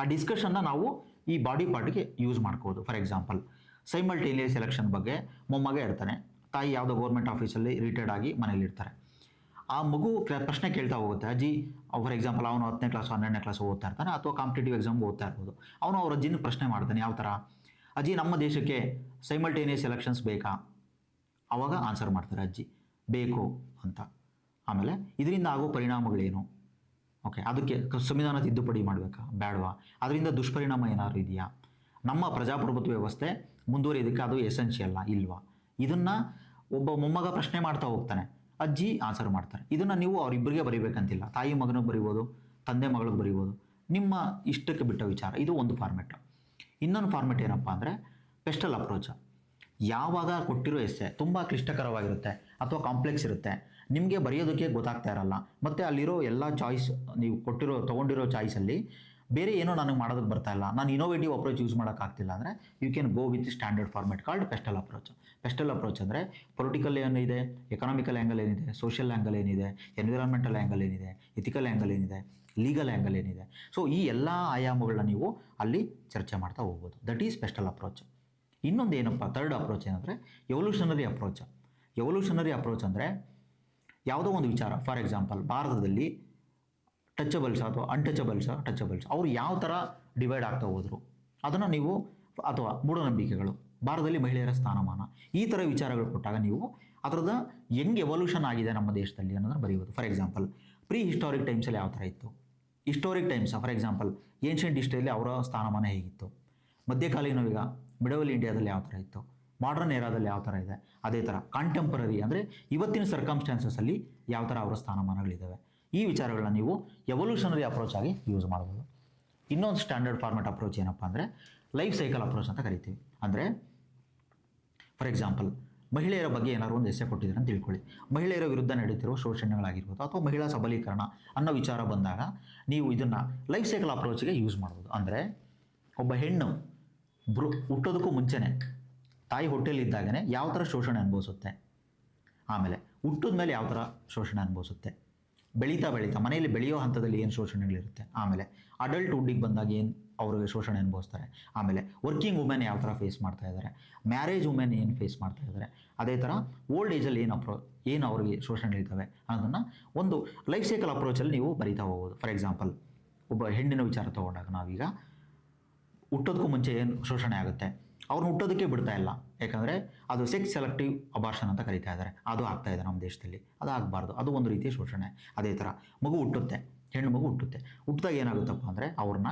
[SPEAKER 1] ಆ ಡಿಸ್ಕಷನ್ನ ನಾವು ಈ ಬಾಡಿ ಪಾರ್ಟಿಗೆ ಯೂಸ್ ಮಾಡ್ಕೋಬೋದು ಫಾರ್ ಎಕ್ಸಾಂಪಲ್ ಸೈಮಲ್ಟೇನಿಯಸ್ ಎಲೆಕ್ಷನ್ ಬಗ್ಗೆ ಮೊಮ್ಮಗ ಇರ್ತಾನೆ. ತಾಯಿ ಯಾವುದೋ ಗೌರ್ಮೆಂಟ್ ಆಫೀಸಲ್ಲಿ ರಿಟೈರ್ಡ್ ಆಗಿ ಮನೇಲಿ ಇರ್ತಾರೆ. ಆ ಮಗು ಪ್ರಶ್ನೆ ಕೇಳ್ತಾ ಹೋಗುತ್ತೆ, ಅಜ್ಜಿ ಫಾರ್ ಎಕ್ಸಾಂಪಲ್ ಅವನು ಹತ್ತನೇ ಕ್ಲಾಸ್ ಹನ್ನೆರಡನೇ ಕ್ಲಾಸ್ ಓದ್ತಾ ಇರ್ತಾನೆ ಅಥವಾ ಕಾಂಪಿಟೇಟಿವ್ ಎಕ್ಸಾಮ್ಗೆ ಓದ್ತಾ ಇರ್ಬೋದು. ಅವನು ಅವರ ಅಜ್ಜಿನ ಪ್ರಶ್ನೆ ಮಾಡ್ತಾನೆ, ಯಾವ ಥರ ಅಜ್ಜಿ, ನಮ್ಮ ದೇಶಕ್ಕೆ ಸೈಮಲ್ಟೇನಿಯಸ್ ಎಲೆಕ್ಷನ್ಸ್ ಬೇಕಾ? ಆವಾಗ ಆನ್ಸರ್ ಮಾಡ್ತಾರೆ, ಅಜ್ಜಿ, ಬೇಕು ಅಂತ. ಆಮೇಲೆ ಇದರಿಂದ ಆಗೋ ಪರಿಣಾಮಗಳೇನು? ಓಕೆ ಅದಕ್ಕೆ ಸಂವಿಧಾನ ತಿದ್ದುಪಡಿ ಮಾಡಬೇಕಾ? ಬೇಡವಾ ಅದರಿಂದ ದುಷ್ಪರಿಣಾಮ ಏನಾದರೂ ಇದೆಯಾ? ನಮ್ಮ ಪ್ರಜಾಪ್ರಭುತ್ವ ವ್ಯವಸ್ಥೆ ಮುಂದುವರಿಯೋದಕ್ಕೆ ಅದು ಎಸೆನ್ಷಿಯಲ್ಲ ಇಲ್ವಾ? ಇದನ್ನು ಒಬ್ಬ ಮೊಮ್ಮಗ ಪ್ರಶ್ನೆ ಮಾಡ್ತಾ ಹೋಗ್ತಾನೆ. ಅಜ್ಜಿ ಆನ್ಸರ್ ಮಾಡ್ತಾರೆ. ಇದನ್ನು ನೀವು ಅವರಿಬ್ಬರಿಗೆ ಬರೀಬೇಕಂತಿಲ್ಲ. ತಾಯಿ ಮಗನಿಗೆ ಬರಿಬೋದು, ತಂದೆ ಮಗಳಿಗೆ ಬರಿಬೋದು. ನಿಮ್ಮ ಇಷ್ಟಕ್ಕೆ ಬಿಟ್ಟ ವಿಚಾರ. ಇದು ಒಂದು ಫಾರ್ಮೆಟ್ ಇನ್ನೊಂದು ಫಾರ್ಮೆಟ್ ಏನಪ್ಪ ಅಂದರೆ ಪೆಸ್ಟಲ್ ಅಪ್ರೋಚ ಯಾವಾಗ ಕೊಟ್ಟಿರೋ ಎಸ್ಸೆ ತುಂಬ ಕ್ಲಿಷ್ಟಕರವಾಗಿರುತ್ತೆ ಅಥವಾ ಕಾಂಪ್ಲೆಕ್ಸ್ ಇರುತ್ತೆ. ನಿಮಗೆ ಬರೆಯೋದಕ್ಕೆ ಗೊತ್ತಾಗ್ತಾ ಇರಲ್ಲ. ಮತ್ತು ಅಲ್ಲಿರೋ ಎಲ್ಲ ಚಾಯ್ಸ್ ನೀವು ಕೊಟ್ಟಿರೋ, ತೊಗೊಂಡಿರೋ ಚಾಯ್ಸಲ್ಲಿ ಬೇರೆ ಏನೋ ನನಗೆ ಮಾಡೋದಕ್ಕೆ ಬರ್ತಾ ಇಲ್ಲ. ನಾನು ಇನೋವೇಟಿವ್ ಅಪ್ರೋಚ್ ಯೂಸ್ ಮಾಡೋಕ್ಕಾಗ್ತಿಲ್ಲ ಅಂದರೆ you can go with standard format called PESTLE approach PESTLE approach ಅಂದರೆ ಪೊಲಿಟಿಕಲ್ ಏನಿದೆ ಎಕನಾಮಿಕಲ್ ಆ್ಯಂಗಲ್ ಏನಿದೆ ಸೋಷಿಯಲ್ ಆ್ಯಂಗಲ್ ಏನಿದೆ ಎನ್ವಿರಾನ್ಮೆಂಟಲ್ ಆ್ಯಂಗಲ್ ಏನಿದೆ ಎಥಿಕಲ್ ಆ್ಯಂಗಲ್ ಏನಿದೆ ಲೀಗಲ್ ಆ್ಯಂಗಲ್ ಏನಿದೆ. ಸೊ ಈ ಎಲ್ಲ ಆಯಾಮಗಳನ್ನ ನೀವು ಅಲ್ಲಿ ಚರ್ಚೆ ಮಾಡ್ತಾ ಹೋಗ್ಬೋದು. ದಟ್ ಈಸ್ ಪೆಸ್ಟಲ್ ಅಪ್ರೋಚ್ ಇನ್ನೊಂದು ಏನಪ್ಪ ಥರ್ಡ್ ಅಪ್ರೋಚ್ ಏನಂದರೆ ಎವಲ್ಯೂಷನರಿ ಅಪ್ರೋಚ್ ಎವಲ್ಯೂಷನರಿ ಅಪ್ರೋಚ್ ಅಂದರೆ ಯಾವುದೋ ಒಂದು ವಿಚಾರ. ಫಾರ್ ಎಕ್ಸಾಂಪಲ್ ಭಾರತದಲ್ಲಿ ಟಚಬಲ್ಸ್ ಅಥವಾ ಅನ್ಟಚಬಲ್ಸ್ ಟಚಬಲ್ಸ್ ಅವರು ಯಾವ ಥರ ಡಿವೈಡ್ ಆಗ್ತಾ ಹೋದರು? ಅದನ್ನು ನೀವು ಅಥವಾ ಮೂಢನಂಬಿಕೆಗಳು, ಭಾರತದಲ್ಲಿ ಮಹಿಳೆಯರ ಸ್ಥಾನಮಾನ, ಈ ಥರ ವಿಚಾರಗಳು ಕೊಟ್ಟಾಗ ನೀವು ಅದರದ ಹೆಂಗೆ ಎವಲ್ಯೂಷನ್ ಆಗಿದೆ ನಮ್ಮ ದೇಶದಲ್ಲಿ ಅನ್ನೋದನ್ನು ಬರೆಯುವುದು ಫಾರ್ ಎಕ್ಸಾಂಪಲ್ ಪ್ರೀ ಹಿಸ್ಟಾರಿಕ್ ಟೈಮ್ಸಲ್ಲಿ ಯಾವ ಥರ ಇತ್ತು? Historic times for example ancient ಹಿಸ್ಟ್ರಿಯಲ್ಲಿ ಅವರ ಸ್ಥಾನಮಾನ ಹೇಗಿತ್ತು? ಮಧ್ಯಕಾಲೀನ ಈಗ ಮಿಡವಲ್ ಇಂಡಿಯಾದಲ್ಲಿ ಯಾವ ಥರ ಇತ್ತು? ಮಾಡರ್ನ್ ಏರಾದಲ್ಲಿ ಯಾವ ಥರ ಇದೆ? ಅದೇ ಥರ ಕಾಂಟೆಂಪರರಿ ಅಂದರೆ ಇವತ್ತಿನ ಸರ್ಕಮ್ಸ್ಟಾನ್ಸಸಲ್ಲಿ ಯಾವ ಥರ ಅವರ ಸ್ಥಾನಮಾನಗಳಿದ್ದಾವೆ? ಈ ವಿಚಾರಗಳನ್ನ ನೀವು ಎವಲ್ಯೂಷನರಿ ಅಪ್ರೋಚ್ ಆಗಿ ಯೂಸ್ ಮಾಡ್ಬೋದು. ಇನ್ನೊಂದು ಸ್ಟ್ಯಾಂಡರ್ಡ್ ಫಾರ್ಮೆಟ್ ಅಪ್ರೋಚ್ ಏನಪ್ಪ ಅಂದರೆ ಲೈಫ್ ಸೈಕಲ್ ಅಪ್ರೋಚ್ ಅಂತ ಕರಿತೀವಿ. ಅಂದರೆ ಫಾರ್ ಎಕ್ಸಾಂಪಲ್ ಮಹಿಳೆಯರ ಬಗ್ಗೆ ಏನಾದ್ರು ಒಂದು ಎಸೆ ಕೊಟ್ಟಿದ್ದಾರೆ ಅಂತ ತಿಳ್ಕೊಳ್ಳಿ. ಮಹಿಳೆಯರ ವಿರುದ್ಧ ನಡೆಯುತ್ತಿರುವ ಶೋಷಣೆಗಳಾಗಿರ್ಬೋದು ಅಥವಾ ಮಹಿಳಾ ಸಬಲೀಕರಣ ಅನ್ನೋ ವಿಚಾರ ಬಂದಾಗ ನೀವು ಇದನ್ನು ಲೈಫ್ ಸೈಕಲ್ ಅಪ್ರೋಚ್ಗೆ ಯೂಸ್ ಮಾಡ್ಬೋದು. ಅಂದರೆ ಒಬ್ಬ ಹೆಣ್ಣು ಬ್ರು, ಹುಟ್ಟೋದಕ್ಕೂ ಮುಂಚೆನೇ ತಾಯಿ ಹೊಟ್ಟೆಯಲ್ಲಿದ್ದಾಗನೇ ಯಾವ ಥರ ಶೋಷಣೆ ಅನುಭವಿಸುತ್ತೆ? ಆಮೇಲೆ ಹುಟ್ಟಿದ ಮೇಲೆ ಯಾವ ಥರ ಶೋಷಣೆ ಅನುಭವಿಸುತ್ತೆ? ಬೆಳೀತಾ ಬೆಳೀತಾ, ಮನೆಯಲ್ಲಿ ಬೆಳೆಯೋ ಹಂತದಲ್ಲಿ ಏನು ಶೋಷಣೆಗಳಿರುತ್ತೆ? ಆಮೇಲೆ ಅಡಲ್ಟ್ ವುಡ್ಡಿಗೆ ಬಂದಾಗ ಏನು ಅವ್ರಿಗೆ ಶೋಷಣೆ ಅನುಭವಿಸ್ತಾರೆ? ಆಮೇಲೆ ವರ್ಕಿಂಗ್ ವುಮೆನ್ ಯಾವ ಥರ ಫೇಸ್ ಮಾಡ್ತಾ ಇದ್ದಾರೆ ಮ್ಯಾರೇಜ್ ವುಮೆನ್ ಏನು ಫೇಸ್ ಮಾಡ್ತಾ ಇದ್ದಾರೆ ಅದೇ ಥರ ಓಲ್ಡ್ ಏಜಲ್ಲಿ ಏನು ಅಪ್ರೋ, ಏನು ಅವರಿಗೆ ಶೋಷಣೆಗಳಿದ್ದಾವೆ ಅನ್ನೋದನ್ನು ಒಂದು ಲೈಫ್ ಸೈಕಲ್ ಅಪ್ರೋಚಲ್ಲಿ ನೀವು ಬರಿತಾ ಹೋಗ್ಬೋದು. ಫಾರ್ ಎಕ್ಸಾಂಪಲ್ ಒಬ್ಬ ಹೆಣ್ಣಿನ ವಿಚಾರ ತೊಗೊಂಡಾಗ ನಾವೀಗ ಹುಟ್ಟೋದಕ್ಕೂ ಮುಂಚೆ ಏನು ಶೋಷಣೆ ಆಗುತ್ತೆ? ಅವ್ರನ್ನ ಹುಟ್ಟೋದಕ್ಕೆ ಬಿಡ್ತಾ ಇಲ್ಲ. ಯಾಕಂದರೆ ಅದು ಸೆಕ್ಸ್ ಸೆಲೆಕ್ಟಿವ್ ಅಬಾರ್ಷನ್ ಅಂತ ಕರಿತಾ ಇದ್ದಾರೆ ಅದು ಆಗ್ತಾ ಇದೆ ನಮ್ಮ ದೇಶದಲ್ಲಿ. ಅದು ಆಗಬಾರ್ದು. ಅದು ಒಂದು ರೀತಿಯ ಶೋಷಣೆ. ಅದೇ ಥರ ಮಗು ಹುಟ್ಟುತ್ತೆ. ಹೆಣ್ಣು ಮಗು ಹುಟ್ಟುತ್ತೆ. ಹುಟ್ಟಿದಾಗ ಏನಾಗುತ್ತಪ್ಪ ಅಂದರೆ ಅವ್ರನ್ನ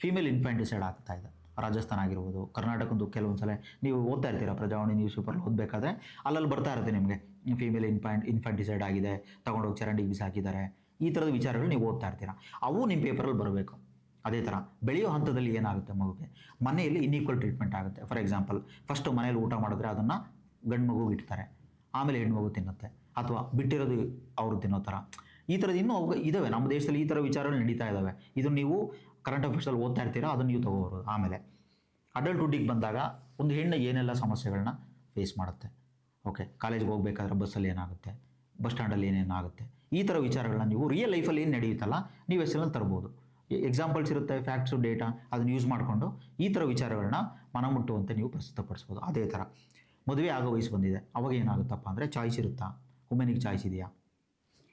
[SPEAKER 1] ಫೀಮೇಲ್ ಇನ್ಫ್ಯಾಂಟಿಸೈಡ್ ಆಗ್ತಾ ಇದೆ. ರಾಜಸ್ಥಾನ ಆಗಿರ್ಬೋದು, ಕರ್ನಾಟಕದ್ದು ಕೆಲವೊಂದು ಸಲ ನೀವು ಓದ್ತಾ ಇರ್ತೀರ ಪ್ರಜಾವಾಣಿ ನ್ಯೂಸ್ ಪೇಪರ್ ಓದಬೇಕಾದ್ರೆ ಅಲ್ಲಲ್ಲಿ ಬರ್ತಾ ಇರುತ್ತೆ ನಿಮಗೆ. ಫೀಮೇಲ್ ಇನ್ಫ್ಯಾಂಟ್ ಇನ್ಫ್ಯಾಂಟಿಸೈಡ್ ಆಗಿದೆ. ತಗೊಂಡೋಗಿ ಚರಂಡಿಗೆ ಬಿಸಾಕಿದ್ದಾರೆ. ಈ ಥರದ ವಿಚಾರಗಳು ನೀವು ಓದ್ತಾ ಇರ್ತೀರ. ಅವು ನಿಮ್ಮ ಪೇಪರಲ್ಲಿ ಬರಬೇಕು. ಅದೇ ಥರ ಬೆಳೆಯೋ ಹಂತದಲ್ಲಿ ಏನಾಗುತ್ತೆ ಮಗುಗೆ? ಮನೆಯಲ್ಲಿ ಇನ್ಈಕ್ವಲ್ ಟ್ರೀಟ್ಮೆಂಟ್ ಆಗುತ್ತೆ. ಫಾರ್ ಎಕ್ಸಾಂಪಲ್ ಫಸ್ಟು ಮನೇಲಿ ಊಟ ಮಾಡಿದ್ರೆ ಅದನ್ನು ಗಂಡು ಮಗು ಇಡ್ತಾರೆ. ಆಮೇಲೆ ಹೆಣ್ಣು ಮಗು ತಿನ್ನುತ್ತೆ. ಅಥವಾ ಬಿಟ್ಟಿರೋದು ಅವರು ತಿನ್ನೋ ಥರ ಈ ಥರದ್ದು ಇನ್ನೂ ಅವು ಇದಾವೆ. ನಮ್ಮ ದೇಶದಲ್ಲಿ ಈ ಥರ ವಿಚಾರಗಳು ನಡೀತಾ ಇದ್ದಾವೆ ಇದು ನೀವು ಕರೆಂಟ್ ಅಫೇರ್ಸಲ್ಲಿ ಓದ್ತಾ ಇರ್ತೀರಾ, ಅದನ್ನು ನೀವು ತೊಗೋಬರೋದು ಆಮೇಲೆ ಅಡಲ್ಟ್ ಹುಡ್ಡಿಗೆ ಬಂದಾಗ ಒಂದು ಹೆಣ್ಣು ಏನೆಲ್ಲ ಸಮಸ್ಯೆಗಳನ್ನ ಫೇಸ್ ಮಾಡುತ್ತೆ? ಓಕೆ ಕಾಲೇಜ್ಗೆ ಹೋಗ್ಬೇಕಾದ್ರೆ ಬಸ್ಸಲ್ಲಿ ಏನಾಗುತ್ತೆ? ಬಸ್ ಸ್ಟ್ಯಾಂಡಲ್ಲಿ ಏನೇನಾಗುತ್ತೆ? ಈ ಥರ ವಿಚಾರಗಳನ್ನ ನೀವು ರಿಯಲ್ ಲೈಫಲ್ಲಿ ಏನು ನಡೆಯುತ್ತಲ್ಲ, ನೀವು ಹೆಸರಲ್ಲಿ ತರ್ಬೋದು. ಎಕ್ಸಾಂಪಲ್ಸ್ ಇರುತ್ತೆ ಫ್ಯಾಕ್ಟ್ಸು ಡೇಟಾ ಅದನ್ನು ಯೂಸ್ ಮಾಡಿಕೊಂಡು ಈ ಥರ ವಿಚಾರಗಳನ್ನ ಮನಮುಟ್ಟುವಂತೆ ನೀವು ಪ್ರಸ್ತುತಪಡಿಸ್ಬೋದು. ಅದೇ ಥರ ಮದುವೆ ಆಗೋ ವಯಸ್ಸು ಬಂದಿದೆ. ಅವಾಗ ಏನಾಗುತ್ತಪ್ಪ ಅಂದರೆ ಚಾಯ್ಸ್ ಇರುತ್ತಾ? ವುಮೆನಿಗೆ ಚಾಯ್ಸ್ ಇದೆಯಾ?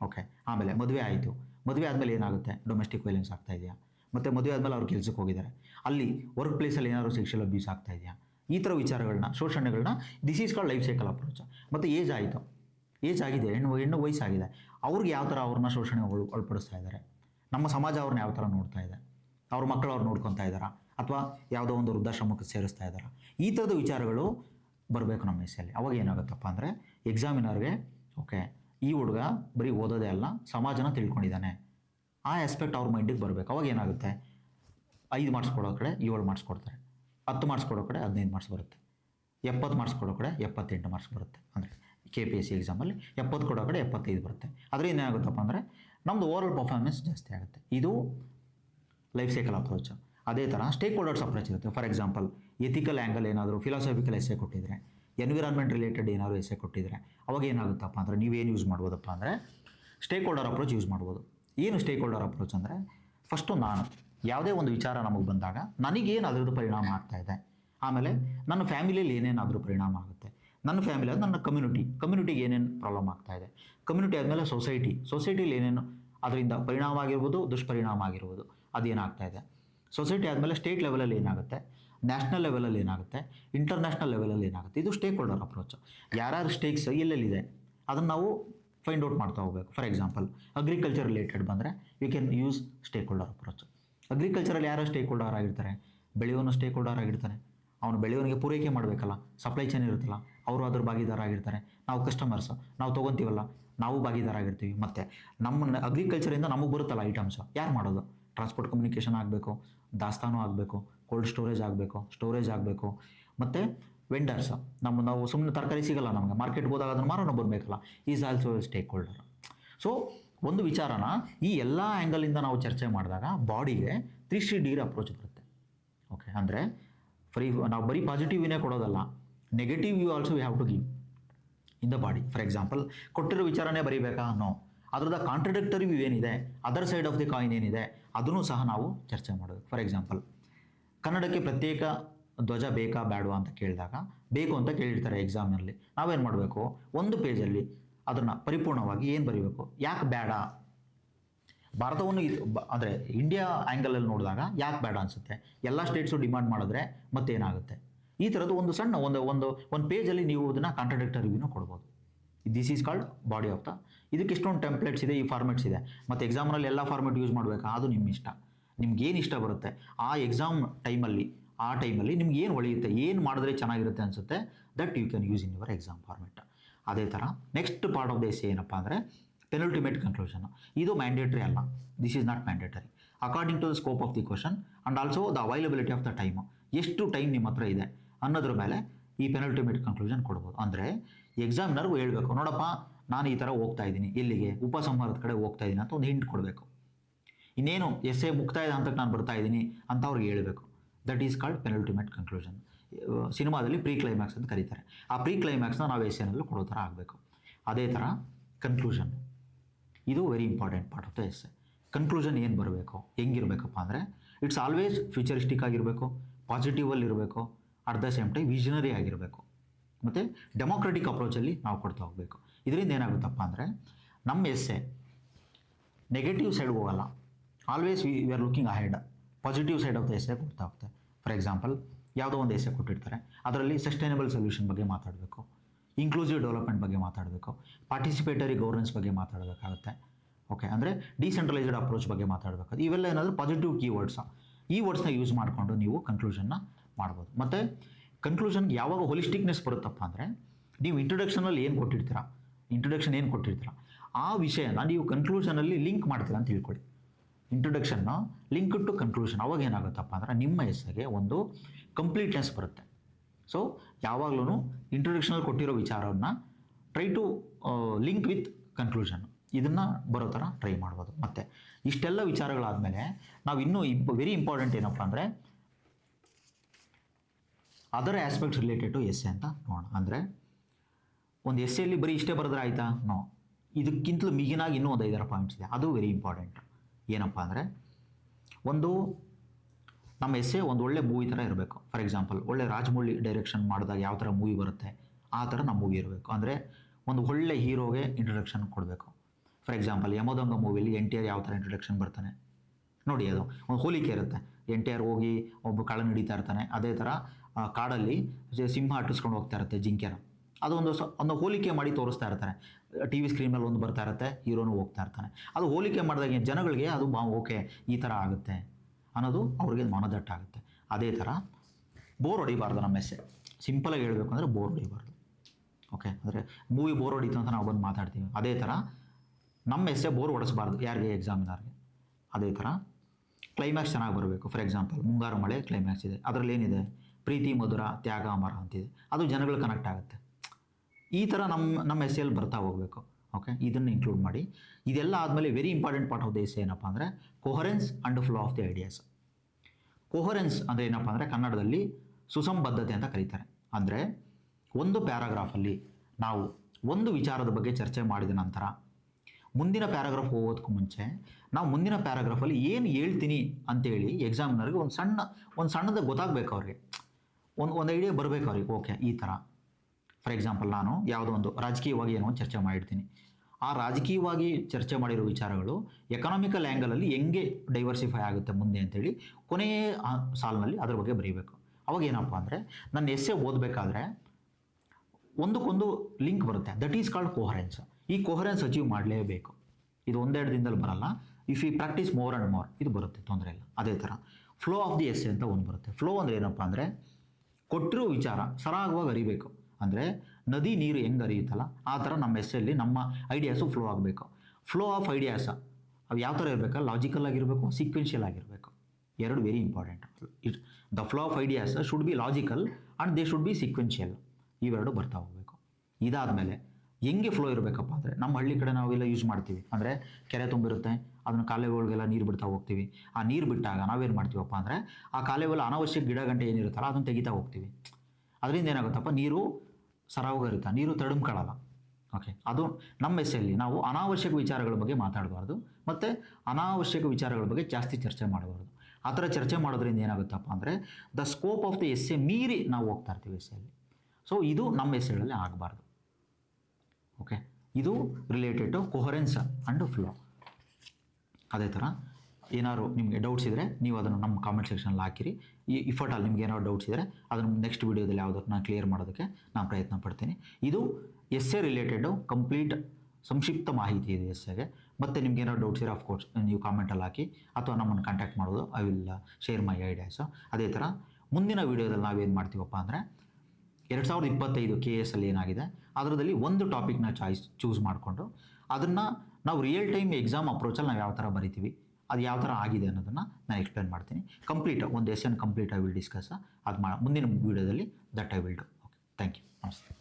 [SPEAKER 1] ಓಕೆ ಆಮೇಲೆ ಮದುವೆ ಆಯಿತು. ಮದುವೆ ಆದಮೇಲೆ ಏನಾಗುತ್ತೆ? ಡೊಮೆಸ್ಟಿಕ್ ವೈಲೆನ್ಸ್ ಆಗ್ತಾ ಇದೆಯಾ? ಮತ್ತು ಮದುವೆ ಆದಮೇಲೆ ಅವ್ರು ಕೆಲಸಕ್ಕೆ ಹೋಗಿದ್ದಾರೆ. ಅಲ್ಲಿ ವರ್ಕ್ ಪ್ಲೇಸಲ್ಲಿ ಏನಾದರೂ ಸೆಕ್ಷುಯಲ್ ಅಬ್ಯೂಸ್ ಆಗ್ತಾ ಇದೆಯಾ? ಈ ಥರ ವಿಚಾರಗಳನ್ನ, ಶೋಷಣೆಗಳನ್ನ this is call life cycle approach ಮತ್ತು ಏಜ್ ಆಯಿತು. ಏಜ್ ಆಗಿದೆ. ಹೆಣ್ಣು ಹೆಣ್ಣು ವಯಸ್ಸಾಗಿದೆ. ಅವ್ರಿಗೆ ಯಾವ ಥರ ಅವ್ರನ್ನ ಶೋಷಣೆ ಒಳ ಒಳಪಡಿಸ್ತಾ ಇದ್ದಾರೆ? ನಮ್ಮ ಸಮಾಜ ಅವ್ರನ್ನ ಯಾವ ಥರ ನೋಡ್ತಾ ಇದೆ? ಅವ್ರ ಮಕ್ಕಳು ಅವ್ರು ನೋಡ್ಕೊತಾ ಇದ್ದಾರಾ? ಅಥವಾ ಯಾವುದೋ ಒಂದು ವೃದ್ಧಾಶ್ರಮಕ್ಕೆ ಸೇರಿಸ್ತಾ ಇದ್ದಾರಾ? ಈ ಥರದ ವಿಚಾರಗಳು ಬರಬೇಕು ನಮ್ಮ ಎಸ್ಸಲ್ಲಿ ಅವಾಗ ಏನಾಗುತ್ತಪ್ಪ ಅಂದರೆ ಎಕ್ಸಾಮಿನವ್ರಿಗೆ ಓಕೆ ಈ ಹುಡುಗ ಬರೀ ಓದೋದೇ ಅಲ್ಲ, ಸಮಾಜನ ತಿಳ್ಕೊಂಡಿದ್ದಾನೆ. ಆ ಆಸ್ಪೆಕ್ಟ್ ಅವ್ರ ಮೈಂಡಿಗೆ ಬರಬೇಕು. ಅವಾಗ ಏನಾಗುತ್ತೆ? ಐದು ಮಾರ್ಕ್ಸ್ ಕೊಡೋ ಕಡೆ ಏಳು ಮಾರ್ಕ್ಸ್ ಕೊಡ್ತಾರೆ. ಹತ್ತು ಮಾರ್ಕ್ಸ್ ಕೊಡೋ ಕಡೆ ಹದಿನೈದು ಮಾರ್ಕ್ಸ್ ಬರುತ್ತೆ. ಎಪ್ಪತ್ತು ಮಾರ್ಕ್ಸ್ ಕೊಡೋ ಕಡೆ ಎಪ್ಪತ್ತೆಂಟು ಮಾರ್ಕ್ಸ್ ಬರುತ್ತೆ. ಅಂದರೆ ಕೆ ಪಿ ಎಸ್ ಸಿ ಎಕ್ಸಾಮಲ್ಲಿ ಎಪ್ಪತ್ತು ಕೊಡೋ ಕಡೆ ಎಪ್ಪತ್ತೈದು ಬರುತ್ತೆ. ಆದರೆ ಏನಾಗುತ್ತಪ್ಪ ಅಂದರೆ ನಮ್ಮದು ಓವರಲ್ ಪರ್ಫಾರ್ಮೆನ್ಸ್ ಜಾಸ್ತಿ ಆಗುತ್ತೆ. ಇದು ಲೈಫ್ ಸೈಕಲ್ ಅಪ್ರೋಚ್ ಅದೇ ಥರ ಸ್ಟೇಕ್ ಹೋಲ್ಡರ್ಸ್ ಅಪ್ರೋಚ್ ಇರುತ್ತೆ. ಫಾರ್ ಎಕ್ಸಾಂಪಲ್ ಎಥಿಕಲ್ ಆ್ಯಂಗಲ್ ಏನಾದರೂ ಫಿಲಾಸಫಿಕಲ್ ಎಸ್ಸೆ ಕೊಟ್ಟಿದ್ರೆ ಎನ್ವಿರಾನ್ಮೆಂಟ್ ರಿಲೇಟೆಡ್ ಏನಾದರೂ ಎಸ್ಸೆ ಕೊಟ್ಟಿದ್ರೆ, ಅವಾಗ ಏನಾಗುತ್ತಪ್ಪ ಅಂದರೆ ನೀವೇನು ಯೂಸ್ ಮಾಡ್ಬೋದಪ್ಪ ಅಂದರೆ ಸ್ಟೇಕ್ ಹೋಲ್ಡರ್ ಅಪ್ರೋಚ್ ಯೂಸ್ ಮಾಡ್ಬೋದು. ಏನು ಸ್ಟೇಕ್ ಹೋಲ್ಡರ್ ಅಪ್ರೋಚ್ ಅಂದರೆ ಫಸ್ಟು ನಾನು ಯಾವುದೇ ಒಂದು ವಿಚಾರ ನಮಗೆ ಬಂದಾಗ ನನಗೇನು ಅದರದ್ದು ಪರಿಣಾಮ ಆಗ್ತಾ ಇದೆ. ಆಮೇಲೆ ನನ್ನ ಫ್ಯಾಮಿಲಿಯಲ್ಲಿ ಏನೇನಾದರೂ ಪರಿಣಾಮ ಆಗುತ್ತೆ. ನನ್ನ ಫ್ಯಾಮಿಲಿ ಅದು ನನ್ನ ಕಮ್ಯುನಿಟಿ ಕಮ್ಯುನಿಟಿಗೆ ಏನೇನು ಪ್ರಾಬ್ಲಮ್ ಆಗ್ತಾ ಇದೆ? ಕಮ್ಯುನಿಟಿ ಆದಮೇಲೆ ಸೊಸೈಟಿ ಸೊಸೈಟಿಲಿ ಏನೇನು ಅದರಿಂದ ಪರಿಣಾಮ ಆಗಿರ್ಬೋದು, ದುಷ್ಪರಿಣಾಮ ಆಗಿರ್ಬೋದು. ಅದೇನಾಗ್ತಾ ಇದೆ? ಸೊಸೈಟಿ ಆದಮೇಲೆ ಸ್ಟೇಟ್ ಲೆವೆಲಲ್ಲಿ ಏನಾಗುತ್ತೆ? ನ್ಯಾಷನಲ್ ಲೆವೆಲಲ್ಲಿ ಏನಾಗುತ್ತೆ? ಇಂಟರ್ನ್ಯಾಷನಲ್ ಲೆವೆಲಲ್ಲಿ ಏನಾಗುತ್ತೆ? ಇದು ಸ್ಟೇಕ್ ಹೋಲ್ಡರ್ ಅಪ್ರೋಚ್ ಯಾರ್ಯಾರು ಸ್ಟೇಕ್ಸ್ ಎಲ್ಲೆಲ್ಲಿದೆ? ಅದನ್ನು ನಾವು ಫೈಂಡ್ ಔಟ್ ಮಾಡ್ತಾ ಹೋಗ್ಬೇಕು. ಫಾರ್ ಎಕ್ಸಾಂಪಲ್ ಅಗ್ರಿಕಲ್ಚರ್ ರಿಲೇಟೆಡ್ ಬಂದರೆ you can use stakeholder approach ಅಗ್ರಿಕಲ್ಚರಲ್ಲಿ ಯಾರು ಸ್ಟೇಕ್ ಹೋಲ್ಡರ್ ಆಗಿರ್ತಾರೆ? ಬೆಳೆಯೋನು ಸ್ಟೇಕ್ ಹೋಲ್ಡರ್ ಆಗಿರ್ತಾನೆ. ಅವನು ಬೆಳೆಯೋನಿಗೆ ಪೂರೈಕೆ ಮಾಡಬೇಕಲ್ಲ? ಸಪ್ಲೈ ಚೈನ್ ಇರುತ್ತಲ್ಲ? ಅವರು ಅದ್ರ ಭಾಗಿದಾರ ಆಗಿರ್ತಾರೆ ನಾವು ಕಸ್ಟಮರ್ಸ್ ನಾವು ತೊಗೊತೀವಲ್ಲ, ನಾವು ಭಾಗಿದಾರ ಆಗಿರ್ತೀವಿ ಮತ್ತು ನಮ್ಮ ಅಗ್ರಿಕಲ್ಚರಿಂದ ನಮಗೆ ಬರುತ್ತಲ್ಲ ಐಟಮ್ಸ್ ಯಾರು ಮಾಡೋದು? ಟ್ರಾನ್ಸ್ಪೋರ್ಟ್ ಕಮ್ಯುನಿಕೇಷನ್ ಆಗಬೇಕು, ದಾಸ್ತಾನು ಆಗಬೇಕು ಕೋಲ್ಡ್ ಸ್ಟೋರೇಜ್ ಆಗಬೇಕು ಸ್ಟೋರೇಜ್ ಆಗಬೇಕು. ಮತ್ತು ವೆಂಡರ್ಸ್ ನಮ್ಮ ನಾವು ಸುಮ್ಮನೆ ತರಕಾರಿ ಸಿಗಲ್ಲ ನಮಗೆ. ಮಾರ್ಕೆಟ್ ಹೋದಾಗ ಅದನ್ನು ಮಾರೋಣ ಬರಬೇಕಲ್ಲ. Is also stakeholder so ಒಂದು ವಿಚಾರನ ಈ ಎಲ್ಲ ಆ್ಯಂಗಲಿಂದ ನಾವು ಚರ್ಚೆ ಮಾಡಿದಾಗ ಬಾಡಿಗೆ ತ್ರೀ ಶ್ರೀ ಅಪ್ರೋಚ್ ಬರುತ್ತೆ. ಓಕೆ ಅಂದರೆ ಫ್ರೀ ನಾವು ಬರೀ ಪಾಸಿಟಿವ್ ವಿನೇ ಕೊಡೋದಲ್ಲ. Negative view also we have to give in the body for example ಕೊಟ್ಟಿರೋ ವಿಚಾರನೇ ಬರೀಬೇಕಾ? ನೋ ಅದ್ರದ ಕಾಂಟ್ರಡಿಕ್ಟರಿ ವ್ಯೂ ಏನಿದೆ? Other side of the coin ಏನಿದೆ? ಅದನ್ನು ಸಹ ನಾವು ಚರ್ಚೆ ಮಾಡಬೇಕು ಫಾರ್ ಎಕ್ಸಾಂಪಲ್ ಕನ್ನಡಕ್ಕೆ ಪ್ರತ್ಯೇಕ ಧ್ವಜ ಬೇಕಾ ಬೇಡವಾ ಅಂತ ಕೇಳಿದಾಗ, ಬೇಕು ಅಂತ ಕೇಳಿರ್ತಾರೆ ಎಕ್ಸಾಮ್ನಲ್ಲಿ ನಾವೇನು ಮಾಡಬೇಕು? ಒಂದು ಪೇಜಲ್ಲಿ ಅದನ್ನು ಪರಿಪೂರ್ಣವಾಗಿ ಏನು ಬರೀಬೇಕು? ಯಾಕೆ ಬೇಡ ಭಾರತವನ್ನು ಅಂದರೆ ಇಂಡಿಯಾ ಆ್ಯಂಗಲಲ್ಲಿ ನೋಡಿದಾಗ ಯಾಕೆ ಬೇಡ ಅನಿಸುತ್ತೆ? ಎಲ್ಲ ಸ್ಟೇಟ್ಸು ಡಿಮಾಂಡ್ ಮಾಡಿದ್ರೆ ಮತ್ತೇನಾಗುತ್ತೆ? ಈ ಥರದ್ದು ಒಂದು ಸಣ್ಣ ಒಂದು ಒಂದು ಒಂದು ಪೇಜಲ್ಲಿ ನೀವು ಅದನ್ನು ಕಾಂಟ್ರಾಡಿಕ್ಟರ್ ರಿವ್ಯೂನು ಕೊಡ್ಬೋದು. This is called body of the ಇದಕ್ಕೆ ಎಷ್ಟೊಂದು ಟೆಂಪ್ಲೇಟ್ಸ್ ಇದೆ, ಈ ಫಾರ್ಮೆಟ್ಸ್ ಇದೆ. ಮತ್ತು ಎಕ್ಸಾಮ್ನಲ್ಲಿ ಎಲ್ಲ ಫಾರ್ಮೆಟ್ ಯೂಸ್ ಮಾಡಬೇಕಾ. ಅದು ನಿಮ್ಮ ಇಷ್ಟ. ನಿಮ್ಗೆ ಏನು ಇಷ್ಟ ಬರುತ್ತೆ? ಆ ಎಕ್ಸಾಮ್ ಟೈಮಲ್ಲಿ ಆ ಟೈಮಲ್ಲಿ ನಿಮ್ಗೆ ಏನು ಒಳೆಯುತ್ತೆ, ಏನು ಮಾಡಿದ್ರೆ ಚೆನ್ನಾಗಿರುತ್ತೆ ಅನಿಸುತ್ತೆ that you can use in your exam format ಅದೇ ಥರ ನೆಕ್ಸ್ಟ್ ಪಾರ್ಟ್ ಆಫ್ ದ ಏನಪ್ಪ ಅಂದರೆ ಪೆನಲ್ಟಿಮೇಟ್ ಕನ್ಕ್ಲೂಷನ್ ಇದು ಮ್ಯಾಂಡೇಟ್ರಿ ಅಲ್ಲ. This is not mandatory according to the scope of the question and also the availability of the time ಎಷ್ಟು time ನಿಮ್ಮ ಹತ್ರ ಇದೆ? ಅನ್ನೋದ್ರ ಮೇಲೆ ಈ ಪೆನಲ್ಟಿಮೇಟ್ ಕನ್ಕ್ಲೂಷನ್ ಕೊಡ್ಬೋದು. ಅಂದರೆ ಎಕ್ಸಾಮಿನರ್ಗೂ ಹೇಳಬೇಕು, ನೋಡಪ್ಪ, ನಾನು ಈ ಥರ ಹೋಗ್ತಾ ಇದ್ದೀನಿ ಇಲ್ಲಿಗೆ ಉಪಸಂಹಾರದ ಕಡೆ ಹೋಗ್ತಾ ಇದ್ದೀನಿ ಅಂತ ಒಂದು ಹಿಂಟ್ ಕೊಡಬೇಕು. ಇನ್ನೇನು ಎಸ್ ಎ ಮುಕ್ತಾಯದ ಅಂತ ನಾನು ಬರ್ತಾ ಇದ್ದೀನಿ ಅಂತ ಅವ್ರಿಗೆ ಹೇಳಬೇಕು. That is called penultimate conclusion ಸಿನಿಮಾದಲ್ಲಿ ಪ್ರೀ ಕ್ಲೈಮ್ಯಾಕ್ಸ್ ಅಂತ ಕರೀತಾರೆ. ಆ ಪ್ರೀ ಕ್ಲೈಮ್ಯಾಕ್ಸ್ನ ನಾವು ಎಸ್ ಎನಲ್ಲೂ ಕೊಡೋ ಥರ ಆಗಬೇಕು. ಅದೇ ಥರ ಕನ್ಕ್ಲೂಷನ್ ಇದು very important part of the essay conclusion ಏನು ಬರಬೇಕು? ಹೆಂಗಿರಬೇಕಪ್ಪ ಅಂದರೆ ಇಟ್ಸ್ ಆಲ್ವೇಸ್ ಫ್ಯೂಚರಿಸ್ಟಿಕ್ ಆಗಿರಬೇಕು ಪಾಸಿಟಿವಲ್ಲಿ ಇರಬೇಕು at the same time visionary ಆಗಿರಬೇಕು. ಮತ್ತು ಡೆಮೋಕ್ರೆಟಿಕ್ ಅಪ್ರೋಚಲ್ಲಿ ನಾವು ಕೊಡ್ತಾ ಹೋಗಬೇಕು. ಇದರಿಂದ ಏನಾಗುತ್ತಪ್ಪ ಅಂದರೆ ನಮ್ಮ ಎಸ್ಸೆ ನೆಗೆಟಿವ್ ಸೈಡ್ ಹೋಗಲ್ಲ. Always we are looking ahead positive side of the essay ಕೊಡ್ತಾ ಹೋಗುತ್ತೆ. ಫಾರ್ ಎಕ್ಸಾಂಪಲ್ ಯಾವುದೋ ಒಂದು ಎಸ್ಸೆ ಕೊಟ್ಟಿರ್ತಾರೆ. ಅದರಲ್ಲಿ ಸಸ್ಟೈನಬಲ್ ಸೊಲ್ಯೂಷನ್ ಬಗ್ಗೆ ಮಾತಾಡಬೇಕು. ಇನ್ಕ್ಲೂಸಿವ್ ಡೆವಲಪ್ಮೆಂಟ್ ಬಗ್ಗೆ ಮಾತಾಡಬೇಕು. ಪಾರ್ಟಿಸಿಪೇಟರಿ ಗೌರ್ನೆನ್ಸ್ ಬಗ್ಗೆ ಮಾತಾಡಬೇಕಾಗುತ್ತೆ. ಓಕೆ ಅಂದರೆ ಡಿಸೆಂಟ್ರಲೈಸ್ಡ್ ಅಪ್ರೋಚ್ ಬಗ್ಗೆ ಮಾತಾಡಬೇಕು ಇವೆಲ್ಲ ಏನಾದರೂ ಪಾಸಿಟಿವ್ ಕೀವರ್ಡ್ಸ್ ಈ ವರ್ಡ್ಸ್ನ ಯೂಸ್ ಮಾಡಿಕೊಂಡು ನೀವು ಕನ್ಕ್ಲೂಷನ್ನ ಮಾಡ್ಬೋದು. ಮತ್ತು ಕನ್ಕ್ಲೂಷನ್ಗೆ ಯಾವಾಗ ಹೊಲಿಸ್ಟಿಕ್ನೆಸ್ ಬರುತ್ತಪ್ಪ ಅಂದರೆ ನೀವು ಇಂಟ್ರೊಡಕ್ಷನಲ್ಲಿ ಏನು ಕೊಟ್ಟಿರ್ತೀರಾ? ಇಂಟ್ರೊಡಕ್ಷನ್ ಏನು ಕೊಟ್ಟಿರ್ತೀರಾ? ಆ ವಿಷಯನ ನೀವು ಕನ್ಕ್ಲೂಷನಲ್ಲಿ ಲಿಂಕ್ ಮಾಡ್ತೀರಾ ಅಂತ ತಿಳ್ಕೊಳ್ಳಿ ಇಂಟ್ರೊಡಕ್ಷನ್ನ ಲಿಂಕ್ ಟು ಕನ್ಕ್ಲೂಷನ್ ಅವಾಗ ಏನಾಗುತ್ತಪ್ಪ ಅಂದರೆ ನಿಮ್ಮ ಹೆಸರಿಗೆ ಒಂದು ಕಂಪ್ಲೀಟ್ನೆಸ್ ಬರುತ್ತೆ. ಸೊ ಯಾವಾಗಲೂ ಇಂಟ್ರೊಡಕ್ಷನಲ್ಲಿ ಕೊಟ್ಟಿರೋ ವಿಚಾರವನ್ನು try to link with conclusion ಇದನ್ನು ಬರೋ ಥರ ಟ್ರೈ ಮಾಡ್ಬೋದು. ಮತ್ತು ಇಷ್ಟೆಲ್ಲ ವಿಚಾರಗಳಾದಮೇಲೆ ನಾವು ಇನ್ನೂ ಇಬ್ ವೆರಿ ಇಂಪಾರ್ಟೆಂಟ್ ಏನಪ್ಪ ಅಂದರೆ other aspect related to essay ಅಂತ ನೋಡೋಣ. ಅಂದರೆ ಒಂದು ಎಸ್ ಎಲ್ಲಿ ಬರೀ ಇಷ್ಟೇ ಬರೆದ್ರೆ ಆಯಿತಾ? ನೋ ಇದಕ್ಕಿಂತಲೂ ಮಿಗಿನಾಗಿ ಇನ್ನೂ ಒಂದು ಐದಾರು ಪಾಯಿಂಟ್ಸ್ ಇದೆ. ಅದು ವೆರಿ ಇಂಪಾರ್ಟೆಂಟ್ ಏನಪ್ಪ ಅಂದರೆ ಒಂದು ನಮ್ಮ ಎಸ್ಸೆ ಒಂದು ಒಳ್ಳೆ ಮೂವಿ ಥರ ಇರಬೇಕು. ಫಾರ್ ಎಕ್ಸಾಂಪಲ್ ಒಳ್ಳೆ ರಾಜಮೌಳಿ ಡೈರೆಕ್ಷನ್ ಮಾಡಿದಾಗ ಯಾವ ಥರ ಮೂವಿ ಬರುತ್ತೆ? ಆ ಥರ ನಮ್ಮ ಮೂವಿ ಇರಬೇಕು. ಅಂದರೆ ಒಂದು ಒಳ್ಳೆ ಹೀರೋಗೆ ಇಂಟ್ರೊಡಕ್ಷನ್ ಕೊಡಬೇಕು. ಫಾರ್ ಎಕ್ಸಾಂಪಲ್ ಯಮೋದಂಗ ಮೂವಿಲಿ ಎನ್ ಟಿ ಆರ್ ಯಾವ ಥರ ಇಂಟ್ರೊಡಕ್ಷನ್ ಬರ್ತಾನೆ? ನೋಡಿ ಅದು. ಒಂದು ಹೋಲಿಕೆ ಇರುತ್ತೆ. ಎನ್ ಟಿ ಆರ್ ಹೋಗಿ ಒಬ್ಬ ಕಳ ನಡೀತಾ ಇರ್ತಾನೆ. ಅದೇ ಥರ ಕಾಡಲ್ಲಿ ಸಿಂಹ ಅಟ್ಟಿಸ್ಕೊಂಡು ಹೋಗ್ತಾ ಇರುತ್ತೆ ಜಿಂಕೆನ. ಅದು ಒಂದು ಒಂದು ಹೋಲಿಕೆ ಮಾಡಿ ತೋರಿಸ್ತಾ ಇರ್ತಾರೆ. ಟಿ ವಿ ಸ್ಕ್ರೀನ್ ಮೇಲೆ ಒಂದು ಬರ್ತಾ ಇರುತ್ತೆ, ಹೀರೋನು ಹೋಗ್ತಾ ಇರ್ತಾನೆ. ಅದು ಹೋಲಿಕೆ ಮಾಡಿದಾಗ ಜನಗಳಿಗೆ ಅದು ಬಾ, ಓಕೆ, ಈ ಥರ ಆಗುತ್ತೆ ಅನ್ನೋದು ಅವ್ರಿಗೆ ಮನದಟ್ಟಾಗುತ್ತೆ ಅದೇ ಥರ ಬೋರ್ ಹೊಡಿಬಾರ್ದು ನಮ್ಮ ಎಸ್ಸೆ. ಸಿಂಪಲಾಗಿ ಹೇಳಬೇಕು ಅಂದರೆ ಬೋರ್ ಹೊಡಿಬಾರ್ದು. ಓಕೆ, ಅಂದರೆ ಮೂವಿ ಬೋರ್ ಹೊಡಿತು ಅಂತ ನಾವು ಬಂದು ಮಾತಾಡ್ತೀವಿ. ಅದೇ ಥರ ನಮ್ಮ ಎಸ್ಸೆ ಬೋರ್ ಹೊಡಿಸ್ಬಾರ್ದು ಯಾರಿಗೆ ಎಕ್ಸಾಮಿನಾರ್ಗೆ ಅದೇ ಥರ ಕ್ಲೈಮ್ಯಾಕ್ಸ್ ಚೆನ್ನಾಗಿ ಬರಬೇಕು. ಫಾರ್ ಎಕ್ಸಾಂಪಲ್ ಮುಂಗಾರು ಮಳೆ ಕ್ಲೈಮ್ಯಾಕ್ಸ್ ಇದೆ. ಅದರಲ್ಲಿ ಏನಿದೆ? ಪ್ರೀತಿ, ಮಧುರ, ತ್ಯಾಗ, ಅಮರ ಅಂತಿದೆ. ಅದು ಜನಗಳು ಕನೆಕ್ಟ್ ಆಗುತ್ತೆ. ಈ ಥರ ನಮ್ಮ ನಮ್ಮ ಎಸ್ಸೆಯಲ್ಲಿ ಬರ್ತಾ ಹೋಗಬೇಕು. ಓಕೆ ಇದನ್ನು ಇನ್ಕ್ಲೂಡ್ ಮಾಡಿ. ಇದೆಲ್ಲ ಆದಮೇಲೆ very important part of the essay ಏನಪ್ಪ ಅಂದರೆ coherence and flow of the ideas coherence ಅಂದರೆ ಏನಪ್ಪ ಅಂದರೆ, ಕನ್ನಡದಲ್ಲಿ ಸುಸಂಬದ್ಧತೆ ಅಂತ ಕರೀತಾರೆ. ಅಂದರೆ ಒಂದು ಪ್ಯಾರಾಗ್ರಾಫಲ್ಲಿ ನಾವು ಒಂದು ವಿಚಾರದ ಬಗ್ಗೆ ಚರ್ಚೆ ಮಾಡಿದ ನಂತರ, ಮುಂದಿನ ಪ್ಯಾರಾಗ್ರಾಫ್ ಹೋಗೋದಕ್ಕೂ ಮುಂಚೆ, ನಾವು ಮುಂದಿನ ಪ್ಯಾರಾಗ್ರಾಫಲ್ಲಿ ಏನು ಹೇಳ್ತೀನಿ ಅಂತೇಳಿ ಎಕ್ಸಾಮಿನರ್ಗೆ ಒಂದು ಸಣ್ಣ, ಒಂದು ಸಣ್ಣದ ಗೊತ್ತಾಗಬೇಕು ಅವ್ರಿಗೆ. ಒಂದು ಒಂದು ಐಡಿಯಾ ಬರಬೇಕು ಅವ್ರಿಗೆ. ಓಕೆ ಈ ಥರ ಫಾರ್ ಎಕ್ಸಾಂಪಲ್ ನಾನು ಯಾವುದೋ ಒಂದು ರಾಜಕೀಯವಾಗಿ ಏನೋ ಒಂದು ಚರ್ಚೆ ಮಾಡಿರ್ತೀನಿ. ಆ ರಾಜಕೀಯವಾಗಿ ಚರ್ಚೆ ಮಾಡಿರೋ ವಿಚಾರಗಳು ಎಕನಾಮಿಕಲ್ ಆ್ಯಂಗಲಲ್ಲಿ ಹೆಂಗೆ ಡೈವರ್ಸಿಫೈ ಆಗುತ್ತೆ ಮುಂದೆ ಅಂತೇಳಿ ಕೊನೆಯ ಸಾಲಿನಲ್ಲಿ ಅದ್ರ ಬಗ್ಗೆ ಬರೀಬೇಕು. ಅವಾಗ ಏನಪ್ಪ ಅಂದರೆ ನನ್ನ ಎಸ್ಸೆ ಓದಬೇಕಾದ್ರೆ ಒಂದಕ್ಕೊಂದು ಲಿಂಕ್ ಬರುತ್ತೆ. ದಟ್ ಈಸ್ ಕಾಲ್ಡ್ ಕೋಹರೆನ್ಸ್ ಈ ಕೋಹರೆನ್ಸ್ ಅಚೀವ್ ಮಾಡಲೇಬೇಕು. ಇದು ಒಂದೆರಡು ದಿನದಲ್ಲಿ ಬರಲ್ಲ. ಇಫ್ ಈ ಪ್ರಾಕ್ಟೀಸ್ ಮೋರ್ ಆ್ಯಂಡ್ ಮೋರ್ ಇದು ಬರುತ್ತೆ ತೊಂದರೆ ಇಲ್ಲ. ಅದೇ ಥರ ಫ್ಲೋ ಆಫ್ ದಿ ಎಸ್ಸೆ ಅಂತ ಒಂದು ಬರುತ್ತೆ. ಫ್ಲೋ ಅಂದರೆ ಏನಪ್ಪ ಅಂದರೆ ಕೊಟ್ಟಿರೋ ವಿಚಾರ ಸರಾಗವಾಗಿ ಅರಿಬೇಕು. ಅಂದರೆ ನದಿ ನೀರು ಹೆಂಗೆ ಅರಿಯುತ್ತಲ್ಲ ಆ ಥರ ನಮ್ಮ ಎಸ್ಸಲ್ಲಿ ನಮ್ಮ ಐಡಿಯಾಸು ಫ್ಲೋ ಆಗಬೇಕು. ಫ್ಲೋ ಆಫ್ ಐಡಿಯಾಸ ಅವು ಯಾವ ಥರ ಇರಬೇಕು? ಲಾಜಿಕಲ್ ಆಗಿರಬೇಕು ಸೀಕ್ವೆನ್ಷಿಯಲ್ ಆಗಿರಬೇಕು. ಎರಡು very important it the flow of ideas should be logical and they should be sequential ಇವೆರಡು ಬರ್ತಾ ಹೋಗಬೇಕು. ಇದಾದಮೇಲೆ ಹೆಂಗೆ ಫ್ಲೋ ಇರಬೇಕಪ್ಪ ಅಂದರೆ, ನಮ್ಮ ಹಳ್ಳಿ ಕಡೆ ನಾವೆಲ್ಲ ಯೂಸ್ ಮಾಡ್ತೀವಿ. ಅಂದರೆ ಕೆರೆ ತುಂಬಿರುತ್ತೆ ಅದನ್ನು ಕಾಲುವೆಗಳಿಗೆಲ್ಲ ನೀರು ಬಿಡ್ತಾ ಹೋಗ್ತೀವಿ. ಆ ನೀರು ಬಿಟ್ಟಾಗ ನಾವೇನು ಮಾಡ್ತೀವಪ್ಪ ಅಂದರೆ ಆ ಕಾಲುವೆಲ್ಲ ಅನಾವಶ್ಯಕ ಗಿಡ ಗಂಟೆ ಏನಿರುತ್ತಲ್ಲ ಅದನ್ನು ತೆಗಿತಾ ಹೋಗ್ತೀವಿ. ಅದರಿಂದ ಏನಾಗುತ್ತಪ್ಪ ನೀರು ಸರಾಗರಿತ ನೀರು ತಡುಮ್ಕೊಳ್ಳಲ್ಲ ಓಕೆ ಅದು ನಮ್ಮ ಎಸ್ಸೆಯಲ್ಲಿ ನಾವು ಅನಾವಶ್ಯಕ ವಿಚಾರಗಳ ಬಗ್ಗೆ ಮಾತಾಡಬಾರ್ದು ಮತ್ತು ಅನಾವಶ್ಯಕ ವಿಚಾರಗಳ ಬಗ್ಗೆ ಜಾಸ್ತಿ ಚರ್ಚೆ ಮಾಡಬಾರ್ದು. ಆ ಥರ ಚರ್ಚೆ ಮಾಡೋದ್ರಿಂದ ಏನಾಗುತ್ತಪ್ಪ ಅಂದರೆ the scope of the essay ಮೀರಿ ನಾವು ಹೋಗ್ತಾ ಇರ್ತೀವಿ ಎಸ್ಸೆಯಲ್ಲಿ ಸೊ ಇದು ನಮ್ಮ ಎಸ್ಸೆಗಳಲ್ಲಿ ಆಗಬಾರ್ದು. ಓಕೆ ಇದು related to coherence and flow ಅದೇ ಥರ ಏನಾದ್ರು ನಿಮಗೆ ಡೌಟ್ಸ್ ಇದ್ದರೆ ನೀವು ಅದನ್ನು ನಮ್ಮ ಕಾಮೆಂಟ್ ಸೆಕ್ಷನಲ್ಲಿ ಹಾಕಿರಿ. ಈ ಇಫರ್ಟಲ್ಲಿ ನಿಮ್ಗೆ ಏನಾದ್ರು ಡೌಟ್ಸ್ ಇದ್ದರೆ ಅದನ್ನು ನೆಕ್ಸ್ಟ್ ವೀಡಿಯೋದಲ್ಲಿ ಯಾವುದಕ್ಕೆ ನಾನು ಕ್ಲಿಯರ್ ಮಾಡೋದಕ್ಕೆ ನಾನು ಪ್ರಯತ್ನ ಪಡ್ತೀನಿ. ಇದು ಎಸ್ ಎ ರಿಲೇಟೆಡು ಕಂಪ್ಲೀಟ್ ಸಂಕ್ಷಿಪ್ತ ಮಾಹಿತಿ ಇದೆ ಎಸ್ಸೆಗೆ ಮತ್ತು ನಿಮ್ಗೆ ಏನಾದ್ರು ಡೌಟ್ಸ್ ಇರೋ ಅಫ್ಕೋರ್ಸ್ ನೀವು ಕಾಮೆಂಟಲ್ಲಿ ಹಾಕಿ ಅಥವಾ ನಮ್ಮನ್ನು ಕಾಂಟ್ಯಾಕ್ಟ್ ಮಾಡೋದು I will share my ideas ಅದೇ ಥರ ಮುಂದಿನ ವೀಡಿಯೋದಲ್ಲಿ ನಾವೇನು ಮಾಡ್ತೀವಪ್ಪ ಅಂದರೆ ಎರಡು ಸಾವಿರದ ಇಪ್ಪತ್ತೈದು ಕೆ ಎಸ್ ಅಲ್ಲಿ ಏನಾಗಿದೆ, ಅದರದಲ್ಲಿ ಒಂದು ಟಾಪಿಕ್ನ ಚಾಯ್ಸ್ ಚೂಸ್ ಮಾಡಿಕೊಂಡು ಅದನ್ನು ನಾವು ರಿಯಲ್ ಟೈಮ್ ಎಕ್ಸಾಮ್ ಅಪ್ರೋಚಲ್ಲಿ ನಾವು ಯಾವ ಥರ ಬರಿತೀವಿ, ಅದು ಯಾವ ಥರ ಆಗಿದೆ ಅನ್ನೋದನ್ನು ನಾನು ಎಕ್ಸ್ಪ್ಲೇನ್ ಮಾಡ್ತೀನಿ. ಕಂಪ್ಲೀಟ್ ಒಂದು S N complete I will discuss ಅದು ಮಾ, ಮುಂದಿನ ವೀಡಿಯೋದಲ್ಲಿ that I will do okay thank you ನಮಸ್ತೆ.